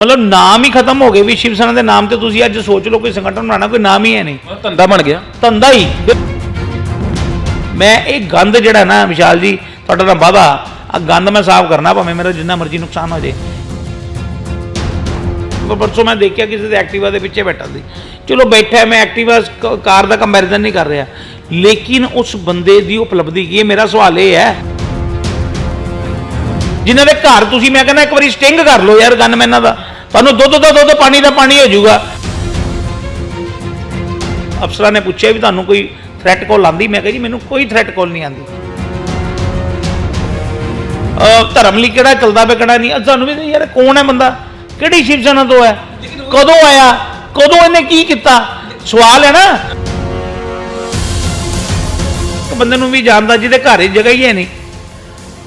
ਮਤਲਬ ਨਾਮ ਹੀ ਖਤਮ ਹੋ ਗਏ ਵੀ ਸ਼ਿਵ ਸੈਨਾ ਦੇ ਨਾਮ ਤੇ ਤੁਸੀਂ ਅੱਜ ਸੋਚ ਲਓ ਕੋਈ ਸੰਗਠਨ ਬਣਾਉਣਾ ਕੋਈ ਨਾਮ ਹੀ ਹੈ ਨਹੀਂ। ਮਤਲਬ ਧੰਦਾ ਬਣ ਗਿਆ। ਧੰਦਾ ਹੀ। ਮੈਂ ਇਹ ਗੰਦ ਜਿਹੜਾ ਨਾ ਵਿਸ਼ਾਲ ਜੀ ਤੁਹਾਡਾ ਨਾਲ ਵਾਦਾ ਆ ਗੰਦ ਮੈਂ ਸਾਫ਼ ਕਰਨਾ ਭਾਵੇਂ ਮੇਰਾ ਜਿੰਨਾ ਮਰਜ਼ੀ ਨੁਕਸਾਨ ਹੋ ਜੇ ਪਰ ਪਰਸੋਂ ਮੈਂ ਦੇਖਿਆ ਕਿਸੇ ਦੇ ਐਕਟਿਵਾ ਦੇ ਪਿੱਛੇ ਬੈਠਾ ਸੀ। ਚਲੋ ਬੈਠਾ ਮੈਂ ਐਕਟਿਵਾ ਕਾਰ ਦਾ ਕੰਪੈਰੀਜ਼ਨ ਨਹੀਂ ਕਰ ਰਿਹਾ। ਲੇਕਿਨ ਉਸ ਬੰਦੇ ਦੀ ਉਪਲਬਧੀ ਕੀ ਹੈ? ਮੇਰਾ ਸਵਾਲ ਇਹ ਹੈ। ਜਿਨ੍ਹਾਂ ਦੇ ਘਰ ਤੁਸੀਂ ਮੈਂ ਕਹਿੰਦਾ ਇੱਕ ਵਾਰੀ ਸਟਿੰਗ ਕਰ ਲਓ ਯਾਰ ਗਨਮੈਨਾਂ ਦਾ। ਤੁਹਾਨੂੰ ਦੁੱਧ ਦਾ ਦੁੱਧ, ਪਾਣੀ ਦਾ ਪਾਣੀ ਹੋ ਜਾਊਗਾ। ਅਫਸਰਾਂ ਨੇ ਪੁੱਛਿਆ ਵੀ ਤੁਹਾਨੂੰ ਕੋਈ ਥ੍ਰੈਟ ਕਾਲ ਆਂਦੀ ਮੈਂ ਕਿਹਾ ਜੀ, ਮੈਨੂੰ ਕੋਈ ਥ੍ਰੈਟ ਕਾਲ ਨਹੀਂ ਆਂਦੀ ਧਰਮ ਲਈ ਕਿਹੜਾ ਚੱਲਦਾ ਪਿਆ, ਕਿਹੜਾ ਨਹੀਂ? ਸਾਨੂੰ ਵੀ ਯਾਰ ਕੌਣ ਹੈ ਬੰਦਾ? ਕਿਹੜੀ ਸ਼ਿਵ ਸੈਨਾ ਤੋਂ ਹੈ? ਕਦੋਂ ਆਇਆ? ਕਦੋਂ ਇਹਨੇ ਕੀ ਕੀਤਾ? ਸਵਾਲ ਹੈ ਨਾ। ਇੱਕ ਬੰਦੇ ਨੂੰ ਵੀ ਜਾਣਦਾ ਜਿਹਦੇ ਘਰ ਹੀ ਜਗ੍ਹਾ ਹੀ ਹੈ ਨਹੀਂ।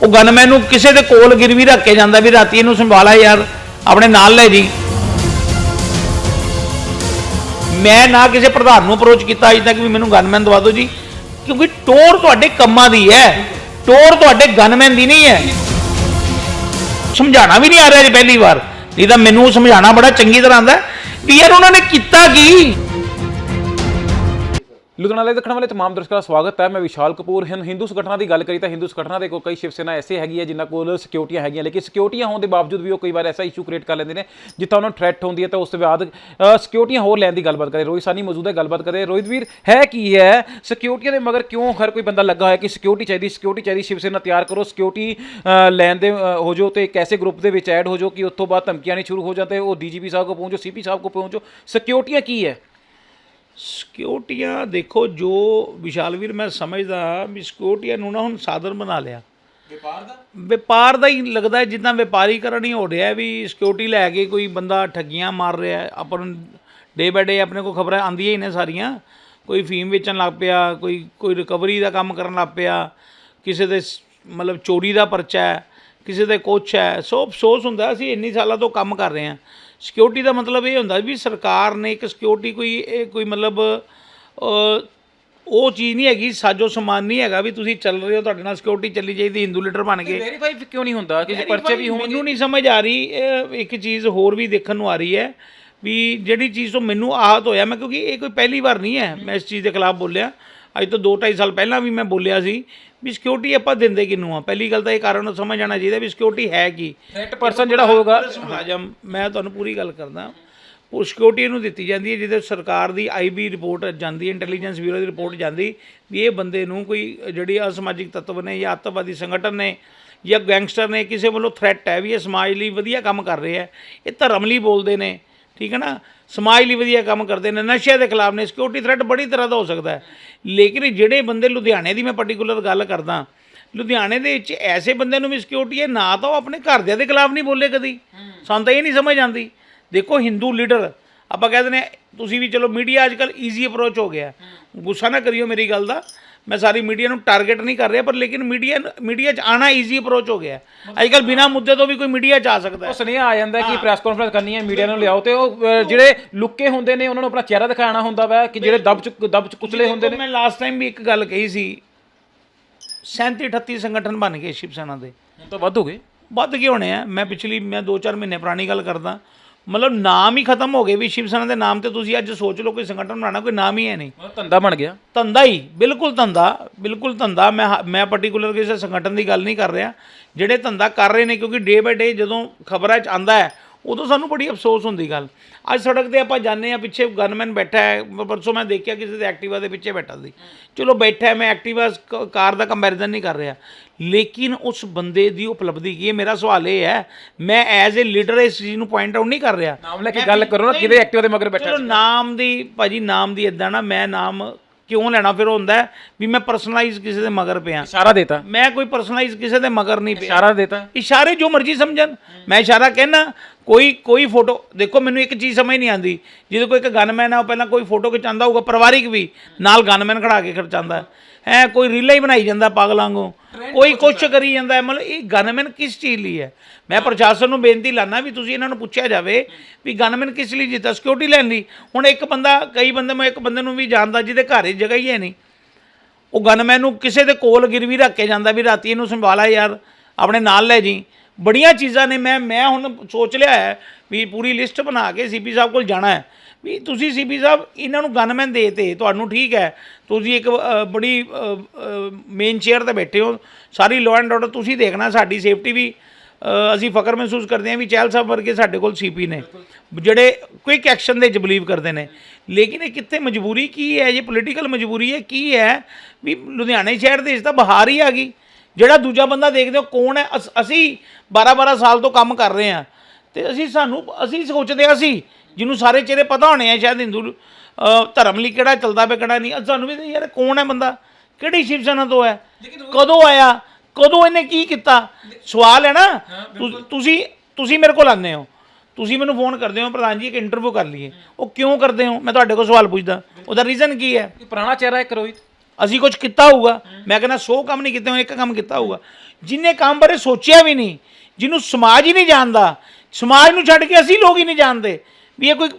ਉਹ ਗਨਮੈਨ ਨੂੰ ਕਿਸੇ ਦੇ ਕੋਲ ਗਿਰਵੀ ਰੱਖ ਕੇ ਜਾਂਦਾ ਵੀ ਰਾਤੀ ਇਹਨੂੰ ਸੰਭਾਲਾ ਯਾਰ। ਆਪਣੇ ਨਾਲ ਲੈ ਜੀ। ਮੈਂ ਨਾ ਕਿਸੇ ਪ੍ਰਧਾਨ ਨੂੰ ਅਪਰੋਚ ਕੀਤਾ ਅਜੇ ਤੱਕ ਵੀ ਮੈਨੂੰ ਗਨਮੈਨ ਦਵਾ ਦਿਓ ਜੀ। ਕਿਉਂਕਿ ਟੋਰ ਤੁਹਾਡੇ ਕੰਮਾਂ ਦੀ ਹੈ। ਟੋਰ ਤੁਹਾਡੇ ਗਨਮੈਨ ਦੀ ਨਹੀਂ ਹੈ। ਸਮਝਾਣਾ ਵੀ ਨਹੀਂ ਆ ਰਿਹਾ ਜੀ ਪਹਿਲੀ ਵਾਰ। ਨਹੀਂ ਤਾਂ ਮੈਨੂੰ ਸਮਝਾਣਾ ਬੜਾ ਚੰਗੀ ਤਰ੍ਹਾਂ ਆਂਦਾ ਵੀ ਯਾਰ ਉਹਨਾਂ ਨੇ ਕੀਤਾ ਕੀ? ਲੁਧਿਆਣਾ ਲਈ ਦੇਖਣ ਵਾਲੇ ਤਮਾਮ ਦਰਸ਼ਕਾਂ ਦਾ ਸਵਾਗਤ ਹੈ। ਮੈਂ ਵਿਸ਼ਾਲ ਕਪੂਰ ਹਨ ਹਿੰਦੂ ਸੰਗਠਨਾਂ ਦੀ ਗੱਲ ਕਰੀ ਤਾਂ ਹਿੰਦੂ ਸੰਗਠਨਾਂ ਦੇ ਕੋਲ ਕਈ ਸ਼ਿਵ ਸੈਨਾ ਐਸੇ ਹੈਗੀ ਹੈ ਜਿਨ੍ਹਾਂ ਕੋਲ ਸਿਕਿਉਰਟੀਆਂ ਹੈਗੀਆਂ ਲੇਕਿਨ ਸਿਕਿਉਰਟੀਆਂ ਹੋਣ ਦੇ ਬਾਵਜੂਦ ਵੀ ਉਹ ਕਈ ਵਾਰ ਐਸਾ ਇਸ਼ੂ ਕ੍ਰੀਏਟ ਕਰ ਲੈਂਦੇ ਨੇ ਜਿੱਥਾਂ ਉਹਨਾਂ ਨੂੰ ਥ੍ਰੈਟ ਹੁੰਦੀ ਹੈ ਤਾਂ ਉਸ ਤੋਂ ਬਾਅਦ ਅ, ਸਿਕਿਉਰਟੀਆਂ ਹੋਰ ਲੈਣ ਦੀ ਗੱਲਬਾਤ ਕਰੇ। ਰੋਹਿਤ ਸਾਨੀ ਮੌਜੂਦ ਹੈ ਗੱਲਬਾਤ ਕਰੇ। ਰੋਹਿਤ ਵੀਰ ਹੈ ਕੀ ਹੈ? ਸਿਕਿਉਰਟੀਆਂ ਦੇ ਮਗਰ ਕਿਉਂ ਹਰ ਕੋਈ ਬੰਦਾ ਲੱਗਾ ਹੋਇਆ ਕਿ ਸਿਕਿਉਰਿਟੀ ਚਾਹੀਦੀ ਸਿਕਿਉਰਿਟੀ ਚਾਹੀਦੀ ਸ਼ਿਵ ਸੈਨਾ ਤਿਆਰ ਕਰੋ ਸਿਕਿਉਰਿਟੀ ਲੈਣ ਦੇ ਅ, ਹੋ ਜਾਓ ਤੇ ਇੱਕ ਐਸੇ ਗਰੁੱਪ ਦੇ ਵਿੱਚ ਐਡ ਹੋ ਜਾਓ ਕਿ ਉੱਥੋਂ ਬਾਅਦ ਧਮਕੀਆਂ ਨਹੀਂ ਸ਼ੁਰੂ ਹੋ ਜਾਂਦੇ ਉਹ ਡੀਜੀਪੀ ਸਾਹਿਬ ਕੋ ਪਹੁੰਚੋ ਸੀਪੀ ਸਾਹਿਬ ਕੋ ਪਹੁੰਚੋ। ਸਿਕਿਉਰਟੀਆਂ ਕੀ ਹੈ? ਸਿਕਿਉਰਟੀਆਂ ਦੇਖੋ ਜੋ ਵਿਸ਼ਾਲ ਵੀਰ ਮੈਂ ਸਮਝਦਾ ਵੀ ਸਿਕਿਉਰਟੀਆਂ ਨੂੰ ਨਾ ਹੁਣ ਸਾਧਨ ਬਣਾ ਲਿਆ। ਵਪਾਰ ਦਾ? ਵਪਾਰ ਦਾ ਹੀ ਲੱਗਦਾ ਹੈ ਜਿੱਦਾਂ ਵਪਾਰੀਕਰਨ ਹੀ ਹੋ ਰਿਹਾ ਹੈ ਵੀ ਸਿਕਿਉਰਿਟੀ ਲੈ ਕੇ ਕੋਈ ਬੰਦਾ ਠੱਗੀਆਂ ਮਾਰ ਰਿਹਾ ਹੈ। ਆਪਾਂ ਨੂੰ ਡੇ ਬਾਏ ਡੇ ਆਪਣੇ ਕੋਲ ਖਬਰਾਂ ਆਉਂਦੀਆਂ ਹੀ ਨੇ ਸਾਰੀਆਂ। ਕੋਈ ਫੀਮ ਵੇਚਣ ਲੱਗ ਪਿਆ ਕੋਈ ਕੋਈ ਰਿਕਵਰੀ ਦਾ ਕੰਮ ਕਰਨ ਲੱਗ ਪਿਆ ਕਿਸੇ ਦੇ ਸ- ਮਤਲਬ ਚੋਰੀ ਦਾ ਪਰਚਾ ਹੈ ਕਿਸੇ ਦੇ ਕੁਛ ਹੈ। ਸੋ ਅਫਸੋਸ ਹੁੰਦਾ ਅਸੀਂ ਇੰਨੀ ਸਾਲਾਂ ਤੋਂ ਕੰਮ ਕਰ ਰਹੇ ਹਾਂ। ਸਿਕਿਉਰਿਟੀ ਦਾ ਮਤਲਬ ਇਹ ਹੁੰਦਾ ਵੀ ਸਰਕਾਰ ਨੇ ਇੱਕ ਸਿਕਿਉਰਿਟੀ ਕੋਈ ਇਹ ਕੋਈ ਮਤਲਬ ਉਹ ਚੀਜ਼ ਨਹੀਂ ਹੈਗੀ ਸਾਜੋ ਸਮਾਨ ਨਹੀਂ ਹੈਗਾ ਵੀ ਤੁਸੀਂ ਚੱਲ ਰਹੇ ਹੋ ਤੁਹਾਡੇ ਨਾਲ ਸਿਕਿਉਰਿਟੀ ਚੱਲੀ ਚਾਹੀਦੀ ਹਿੰਦੂ ਲੀਡਰ ਬਣ ਕੇ ਵੈਰੀਫਾਈ ਕਿਉਂ ਨਹੀਂ ਹੁੰਦਾ? ਕਿ ਪਰਚੇ ਵੀ ਹੋਣ ਮੈਨੂੰ ਨਹੀਂ ਸਮਝ ਆ ਰਹੀ ਇਹ ਇੱਕ ਚੀਜ਼ ਹੋਰ ਵੀ ਦੇਖਣ ਨੂੰ ਆ ਰਹੀ ਹੈ ਵੀ ਜਿਹੜੀ ਚੀਜ਼ ਤੋਂ ਮੈਨੂੰ ਆਹਤ ਹੋਇਆ ਮੈਂ ਕਿਉਂਕਿ ਇਹ ਕੋਈ ਪਹਿਲੀ ਵਾਰ ਨਹੀਂ ਹੈ ਮੈਂ ਇਸ ਚੀਜ਼ ਦੇ ਖਿਲਾਫ ਬੋਲਿਆ। ਅੱਜ ਤੋਂ 2.5 ਸਾਲ ਪਹਿਲਾਂ ਵੀ ਮੈਂ ਬੋਲਿਆ ਸੀ ਵੀ ਸਿਕਿਉਰਿਟੀ ਆਪਾਂ ਦਿੰਦੇ ਕਿਨੂੰ ਆ? ਪਹਿਲੀ ਗੱਲ ਤਾਂ ਇਹ ਕਾਰਨ ਸਮਝ ਆਣਾ ਚਾਹੀਦਾ ਵੀ ਸਿਕਿਉਰਿਟੀ ਹੈ ਕੀ? ਪਰਸਨ ਜਿਹੜਾ ਹੋਊਗਾ ਮੁਲਾਜ਼ਮ ਮੈਂ ਤੁਹਾਨੂੰ ਪੂਰੀ ਗੱਲ ਕਰਦਾ। ਉਹ ਸਿਕਿਉਰਿਟੀ ਨੂੰ ਦਿੱਤੀ ਜਾਂਦੀ ਹੈ ਜਿਹਦੇ ਸਰਕਾਰ ਦੀ ਆਈਬੀ ਰਿਪੋਰਟ ਜਾਂਦੀ ਹੈ ਇੰਟੈਲੀਜੈਂਸ ਬਿਊਰੋ ਦੀ ਰਿਪੋਰਟ ਜਾਂਦੀ ਵੀ ਇਹ ਬੰਦੇ ਨੂੰ ਕੋਈ ਜਿਹੜੀ ਅਸਮਾਜਿਕ ਤੱਤਵ ਨੇ ਜਾਂ ਅੱਤਵਾਦੀ ਸੰਗਠਨ ਨੇ ਜਾਂ ਗੈਂਗਸਟਰ ਨੇ ਕਿਸੇ ਵੱਲੋਂ ਥ੍ਰੈਟ ਹੈ ਵੀ ਇਹ ਸਮਾਜ ਲਈ ਵਧੀਆ ਕੰਮ ਕਰ ਰਹੇ ਹੈ। ਇਹ ਧਰਮ ਲਈ ਬੋਲਦੇ ਨੇ। ਠੀਕ ਹੈ ਨਾ? ਸਮਾਜ ਲਈ ਵਧੀਆ ਕੰਮ ਕਰਦੇ ਨੇ ਨਸ਼ੇ ਦੇ ਖਿਲਾਫ ਨੇ ਸਿਕਿਉਰਿਟੀ ਥ੍ਰੈਟ ਬੜੀ ਤਰ੍ਹਾਂ ਦਾ ਹੋ ਸਕਦਾ ਹੈ। ਲੇਕਿਨ ਜਿਹੜੇ ਬੰਦੇ ਲੁਧਿਆਣੇ ਦੀ ਮੈਂ ਪਾਰਟਿਕੂਲਰ ਗੱਲ ਕਰਦਾ ਲੁਧਿਆਣੇ ਦੇ ਵਿੱਚ ਐਸੇ ਬੰਦੇ ਨੂੰ ਵੀ ਸਿਕਿਉਰਿਟੀ ਹੈ ਨਾ ਤਾਂ ਉਹ ਆਪਣੇ ਘਰਦਿਆਂ ਦੇ ਖਿਲਾਫ ਨਹੀਂ ਬੋਲੇ ਕਦੀ। ਸਾਨੂੰ ਤਾਂ ਇਹ ਨਹੀਂ ਸਮਝ ਆਉਂਦੀ। ਦੇਖੋ ਹਿੰਦੂ ਲੀਡਰ ਆਪਾਂ ਕਹਿੰਦੇ ਨੇ ਤੁਸੀਂ ਵੀ ਚਲੋ ਮੀਡੀਆ ਅੱਜ ਕੱਲ ਈਜ਼ੀ ਅਪਰੋਚ ਹੋ ਗਿਆ। ਗੁੱਸਾ ਨਾ ਕਰਿਓ ਮੇਰੀ ਗੱਲ ਦਾ। ਮੈਂ ਸਾਰੀ ਮੀਡੀਆ ਨੂੰ ਟਾਰਗੇਟ ਨਹੀਂ ਕਰ ਰਿਹਾ ਪਰ ਲੇਕਿਨ ਮੀਡੀਆ ਮੀਡੀਆ 'ਚ ਆਣਾ ਈਜ਼ੀ ਅਪਰੋਚ ਹੋ ਗਿਆ। ਅੱਜ ਕੱਲ ਬਿਨਾ ਮੁੱਦੇ ਤੋਂ ਵੀ ਕੋਈ ਮੀਡੀਆ 'ਚ ਆ ਸਕਦਾ ਹੈ। ਸੁਨੇਹਾ ਆ ਜਾਂਦਾ ਕਿ ਪ੍ਰੈਸ ਕਾਨਫਰੰਸ ਕਰਨੀ ਹੈ ਮੀਡੀਆ ਨੂੰ ਲਿਆਓ ਤੇ ਉਹ ਜਿਹੜੇ ਲੁੱਕੇ ਹੁੰਦੇ ਨੇ ਉਹਨਾਂ ਨੂੰ ਆਪਣਾ ਚਿਹਰਾ ਦਿਖਾਉਣਾ ਹੁੰਦਾ ਵਾ ਕਿ ਜਿਹੜੇ ਦਬ ਚ ਦਬ ਚ ਕੁਚਲੇ ਹੁੰਦੇ ਨੇ। ਮੈਂ ਲਾਸਟ ਟਾਈਮ ਵੀ ਇੱਕ ਗੱਲ ਕਹੀ ਸੀ 37 38 ਸੰਗਠਨ ਬਣ ਗਏ ਸ਼ਿਵ ਸੈਨਾ ਦੇ। ਹੁਣ ਤਾਂ ਵੱਧ ਹੋ ਗਏ। ਵੱਧ ਗਏ ਹੋਣੇ ਆ। ਮੈਂ ਪਿਛਲੀ ਮੈਂ 2-4 ਮਹੀਨੇ ਪੁਰਾਣੀ ਗੱਲ ਕਰਦਾ। ਮਤਲਬ ਨਾਮ ਹੀ ਖਤਮ ਹੋ ਗਏ ਵੀ ਸ਼ਿਵ ਸੈਨਾ ਦੇ ਨਾਮ ਤੇ ਤੁਸੀਂ ਅੱਜ ਸੋਚ ਲਓ ਕੋਈ ਸੰਗਠਨ ਬਣਾਉਣਾ ਕੋਈ ਨਾਮ ਹੀ ਹੈ ਨਹੀਂ। ਮਤਲਬ ਧੰਦਾ ਬਣ ਗਿਆ। ਧੰਦਾ ਹੀ ਬਿਲਕੁਲ ਧੰਦਾ ਬਿਲਕੁਲ ਧੰਦਾ। ਮੈਂ ਮੈਂ ਪਾਰਟਿਕੂਲਰ ਕਿਸੇ ਸੰਗਠਨ ਦੀ ਗੱਲ ਨਹੀਂ ਕਰ ਰਿਹਾ। ਜਿਹੜੇ ਧੰਦਾ ਕਰ ਰਹੇ ਨੇ ਕਿਉਂਕਿ ਡੇ ਬਾਏ ਡੇ ਜਦੋਂ ਖਬਰਾਂ 'ਚ ਆਂਦਾ ਹੈ ਉਦੋਂ ਸਾਨੂੰ ਬੜੀ ਅਫਸੋਸ ਹੁੰਦੀ ਗੱਲ। ਅੱਜ ਸੜਕ ਤੇ ਆਪਾਂ ਜਾਂਦੇ ਆ ਪਿੱਛੇ ਗਨਮੈਨ ਬੈਠਾ ਹੈ ਪਰਸੋਂ ਮੈਂ ਦੇਖਿਆ ਕਿਸੇ ਦੇ ਐਕਟਿਵਾ ਦੇ ਪਿੱਛੇ ਬੈਠਾ ਸੀ। ਚਲੋ ਬੈਠਾ ਮੈਂ ਐਕਟਿਵਾ ਕਾਰ ਦਾ ਕੰਪੈਰੀਜ਼ਨ ਨਹੀਂ ਕਰ ਰਿਹਾ। ਲੇਕਿਨ ਉਸ ਬੰਦੇ ਦੀ ਉਪਲਬਧੀ ਕੀ ਹੈ? ਮੇਰਾ ਸਵਾਲ ਇਹ ਹੈ ਮੈਂ ਐਜ਼ ਅ ਲੀਡਰ ਇਸ ਚੀਜ਼ ਨੂੰ ਪੁਆਇੰਟ ਆਊਟ ਨਹੀਂ ਕਰ ਰਿਹਾ। ਨਾਮ ਲੈ ਕੇ ਗੱਲ ਕਰੋ ਨਾ ਕਿਹਦੇ ਐਕਟਿਵਾ ਦੇ ਮਗਰ ਬੈਠਾ ਚਲੋ ਨਾਮ ਦੀ ਭਾਜੀ ਨਾਮ ਦੀ ਇਦਾਂ ਨਾ ਮੈਂ ਨਾਮ ਕਿਉਂ ਲੈਣਾ? ਫਿਰ ਹੁੰਦਾ ਵੀ ਮੈਂ ਪਰਸਨਲਾਈਜ਼ ਕਿਸੇ ਦੇ ਮਗਰ ਪਿਆ। ਇਸ਼ਾਰਾ ਦੇਤਾ। ਮੈਂ ਕੋਈ ਪਰਸਨਲਾਈਜ਼ ਕਿਸੇ ਦੇ ਮਗਰ ਨਹੀਂ ਪਿਆ। ਇਸ਼ਾਰਾ ਦੇਤਾ। ਇਸ਼ਾਰੇ ਜੋ ਮਰਜ਼ੀ ਸਮਝਣ। ਮੈਂ ਇਸ਼ਾਰਾ ਕਹਿਣਾ ਕੋਈ ਕੋਈ ਫੋਟੋ ਦੇਖੋ ਮੈਨੂੰ ਇੱਕ ਚੀਜ਼ ਸਮਝ ਨਹੀਂ ਆਉਂਦੀ। ਜਦੋਂ ਕੋਈ ਇੱਕ ਗਨਮੈਨ ਆ ਉਹ ਪਹਿਲਾਂ ਕੋਈ ਫੋਟੋ ਖਿਚਾਉਂਦਾ ਹੋਊਗਾ ਪਰਿਵਾਰਿਕ ਵੀ ਨਾਲ ਗਨਮੈਨ ਖੜਾ ਕੇ ਖਿਚਾਉਂਦਾ। ਹੈ ਕੋਈ ਰੀਲਾਂ ਹੀ ਬਣਾਈ ਜਾਂਦਾ ਪਾਗਲਾਂ ਵਾਂਗੂ। ਕੋਈ ਕੁਛ ਕਰੀ ਜਾਂਦਾ ਮਤਲਬ ਇਹ ਗਨਮੈਨ ਕਿਸ ਚੀਜ਼ ਲਈ ਹੈ? ਮੈਂ ਪ੍ਰਸ਼ਾਸਨ ਨੂੰ ਬੇਨਤੀ ਲਾਣਾ ਵੀ ਤੁਸੀਂ ਇਹਨਾਂ ਨੂੰ ਪੁੱਛਿਆ ਜਾਵੇ ਵੀ ਗਨਮੈਨ ਕਿਸ ਲਈ ਜਿੱਤਾ ਸਿਕਿਉਰਿਟੀ ਲੈਣ ਲਈ। ਹੁਣ ਇੱਕ ਬੰਦਾ ਕਈ ਬੰਦੇ ਮੈਂ ਇੱਕ ਬੰਦੇ ਨੂੰ ਵੀ ਜਾਣਦਾ ਜਿਹਦੇ ਘਰ ਹੀ ਜਗ੍ਹਾ ਹੀ ਹੈ ਨਹੀਂ। ਉਹ ਗਨਮੈਨ ਨੂੰ ਕਿਸੇ ਦੇ ਕੋਲ ਗਿਰਵੀ ਰੱਖ ਕੇ ਜਾਂਦਾ ਵੀ ਰਾਤੀ ਇਹਨੂੰ ਸੰਭਾਲਾ ਯਾਰ ਆਪਣੇ ਨਾਲ ਲੈ ਜੀ। ਬੜੀਆਂ ਚੀਜ਼ਾਂ ਨੇ, ਮੈਂ ਮੈਂ ਹੁਣ ਸੋਚ ਲਿਆ ਹੈ ਵੀ ਪੂਰੀ ਲਿਸਟ ਬਣਾ ਕੇ ਸੀਪੀ ਸਾਹਿਬ ਕੋਲ ਜਾਣਾ ਹੈ। ਵੀ ਤੁਸੀਂ ਸੀਪੀ ਸਾਹਿਬ ਇਹਨਾਂ ਨੂੰ ਗਨਮੈਨ ਦੇ ਤੇ, ਤੁਹਾਨੂੰ ਠੀਕ ਹੈ, ਤੁਸੀਂ ਇੱਕ ਬੜੀ ਮੇਨ ਚੇਅਰ ਤੇ ਬੈਠੇ ਹੋ, ਸਾਰੀ ਲਾਅ ਐਂਡ ਆਰਡਰ ਤੁਸੀਂ ਦੇਖਣਾ, ਸਾਡੀ ਸੇਫਟੀ ਵੀ ਅਸੀਂ ਫਕਰ ਮਹਿਸੂਸ ਕਰਦੇ ਹਾਂ ਵੀ ਚਹਿਲ ਸਾਹਿਬ ਵਰਗੇ ਸਾਡੇ ਕੋਲ ਸੀਪੀ ਨੇ, ਜਿਹੜੇ ਕੁਇਕ ਐਕਸ਼ਨ ਦੇ ਵਿੱਚ ਬਲੀਵ ਕਰਦੇ ਨੇ। ਲੇਕਿਨ ਇਹ ਕਿੱਥੇ ਮਜਬੂਰੀ ਕੀ ਹੈ, ਇਹ ਪੋਲੀਟੀਕਲ ਮਜਬੂਰੀ ਹੈ, ਕੀ ਹੈ, ਵੀ ਲੁਧਿਆਣੇ ਸ਼ਹਿਰ ਦੇ ਵਿੱਚ ਤਾਂ ਬਹਾਰ ਹੀ ਆ ਗਈ। ਜਿਹੜਾ ਦੂਜਾ ਬੰਦਾ ਦੇਖਦੇ ਹੋ ਕੌਣ ਹੈ? ਅਸ- ਅਸੀਂ 12 12 ਸਾਲ ਤੋਂ ਕੰਮ ਕਰ ਰਹੇ ਹਾਂ। ਤੇ ਅਸੀਂ ਸਾਨੂੰ ਅਸੀਂ ਸੋਚਦੇ ਹਾਂ ਅਸੀਂ ਜਿਹਨੂੰ ਸਾਰੇ ਚਿਹਰੇ ਪਤਾ ਹੋਣੇ ਆ ਸ਼ਾਇਦ ਹਿੰਦੂ ਅ, ਧਰਮ ਲਈ ਕਿਹੜਾ ਚੱਲਦਾ ਪਿਆ ਕਿਹੜਾ ਨਹੀਂ ਸਾਨੂੰ ਵੀ ਤਾਂ ਯਾਰ ਕੌਣ ਹੈ ਬੰਦਾ? ਕਿਹੜੀ ਸ਼ਿਵ ਸੈਨਾ ਤੋਂ ਹੈ? ਕਦੋਂ ਆਇਆ? ਕਦੋਂ ਇਹਨੇ ਕੀ ਕੀਤਾ? ਸਵਾਲ ਹੈ ਨਾ? ਤੁ- ਤੁਸੀਂ ਤੁਸੀਂ ਮੇਰੇ ਕੋਲ ਆਉਂਦੇ ਹੋ। ਤੁਸੀਂ ਮੈਨੂੰ ਫੋਨ ਕਰਦੇ ਹੋ ਪ੍ਰਧਾਨ ਜੀ ਇੱਕ ਇੰਟਰਵਿਊ ਕਰ ਲਈਏ। ਉਹ ਕਿਉਂ ਕਰਦੇ ਹੋ? ਮੈਂ ਤੁਹਾਡੇ ਕੋਲ ਸਵਾਲ ਪੁੱਛਦਾ। ਉਹਦਾ ਰੀਜ਼ਨ ਕੀ ਹੈ? ਇਹ ਪੁਰਾਣਾ ਚਿਹਰਾ ਹੈ ਰੋਹਿਤ ਅਸੀਂ ਕੁਝ ਕੀਤਾ ਹੋਊਗਾ। ਮੈਂ ਕਹਿੰਦਾ 100 ਕੰਮ ਨਹੀਂ ਕੀਤੇ ਹੋਏ ਇੱਕ ਕੰਮ ਕੀਤਾ ਹੋਊਗਾ। ਜਿਨੇ ਕੰਮ ਬਾਰੇ ਸੋਚਿਆ ਵੀ ਨਹੀਂ ਜਿਹਨੂੰ ਸਮਾਜ ਹੀ ਨਹੀਂ ਜਾਣਦਾ ਸਮਾਜ ਨੂੰ ਛੱਡ ਕੇ ਅਸੀਂ ਲੋਕ ਹੀ ਨਹੀਂ ਜਾਣਦੇ ਵੀ ਇਹ ਕੋਈ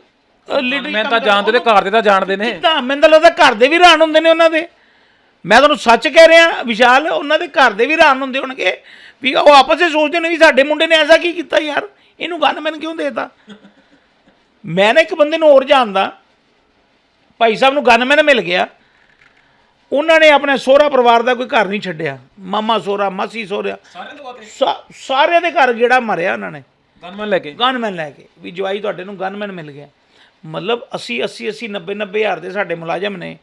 ਲੀਡਰ ਮੈਂ ਤਾਂ ਜਾਣਦੇ ਤੇ ਘਰ ਦੇ ਤਾਂ ਜਾਣਦੇ ਨੇ। ਕਿੱਦਾਂ? ਮੈਨੂੰ ਤਾਂ ਲੱਗਦਾ ਘਰ ਦੇ ਵੀ ਹੈਰਾਨ ਹੁੰਦੇ ਨੇ ਉਹਨਾਂ ਦੇ। ਮੈਂ ਤੁਹਾਨੂੰ ਸੱਚ ਕਹਿ ਰਿਹਾ ਵਿਸ਼ਾਲ ਉਹਨਾਂ ਦੇ ਘਰ ਦੇ ਵੀ ਹੈਰਾਨ ਹੁੰਦੇ ਹੋਣਗੇ ਵੀ ਉਹ ਆਪਸ ਵਿੱਚ ਸੋਚਦੇ ਨੇ ਵੀ ਸਾਡੇ ਮੁੰਡੇ ਨੇ ਐਸਾ ਕੀ ਕੀਤਾ ਯਾਰ? ਇਹਨੂੰ ਗਨਮੈਨ ਕਿਉਂ ਦੇਤਾ? ਮੈਂ ਨਾ ਇੱਕ ਬੰਦੇ ਨੂੰ ਹੋਰ ਜਾਣਦਾ। ਭਾਈ ਸਾਹਿਬ ਨੂੰ ਗਨਮੈਨ ਮਿਲ ਗਿਆ। ਉਹਨਾਂ ਨੇ ਆਪਣੇ ਸਹੁਰਾ ਪਰਿਵਾਰ ਦਾ ਕੋਈ ਘਰ ਨਹੀਂ ਛੱਡਿਆ। ਮਾਮਾ ਸਹੁਰਾ ਮਾਸੀ ਸਹੁਰਾ। ਸਾਰਿਆਂ ਤੋਂ? ਸਾਰਿਆਂ ਦੇ ਘਰ ਜਿਹੜਾ ਮਰਿਆ ਉਹਨਾਂ ਨੇ। ਗਨਮਨ ਲੈ ਕੇ? ਗਨਮੈਨ ਲੈ ਕੇ। ਵੀ ਜਵਾਈ ਤੁਹਾਡੇ ਨੂੰ ਗਨਮੈਨ ਮਿਲ ਗਿਆ। ਮਤਲਬ 80 80 80 90 90 ਹਜ਼ਾਰ ਦੇ ਸਾਡੇ ਮੁਲਾਜ਼ਮ ਨੇ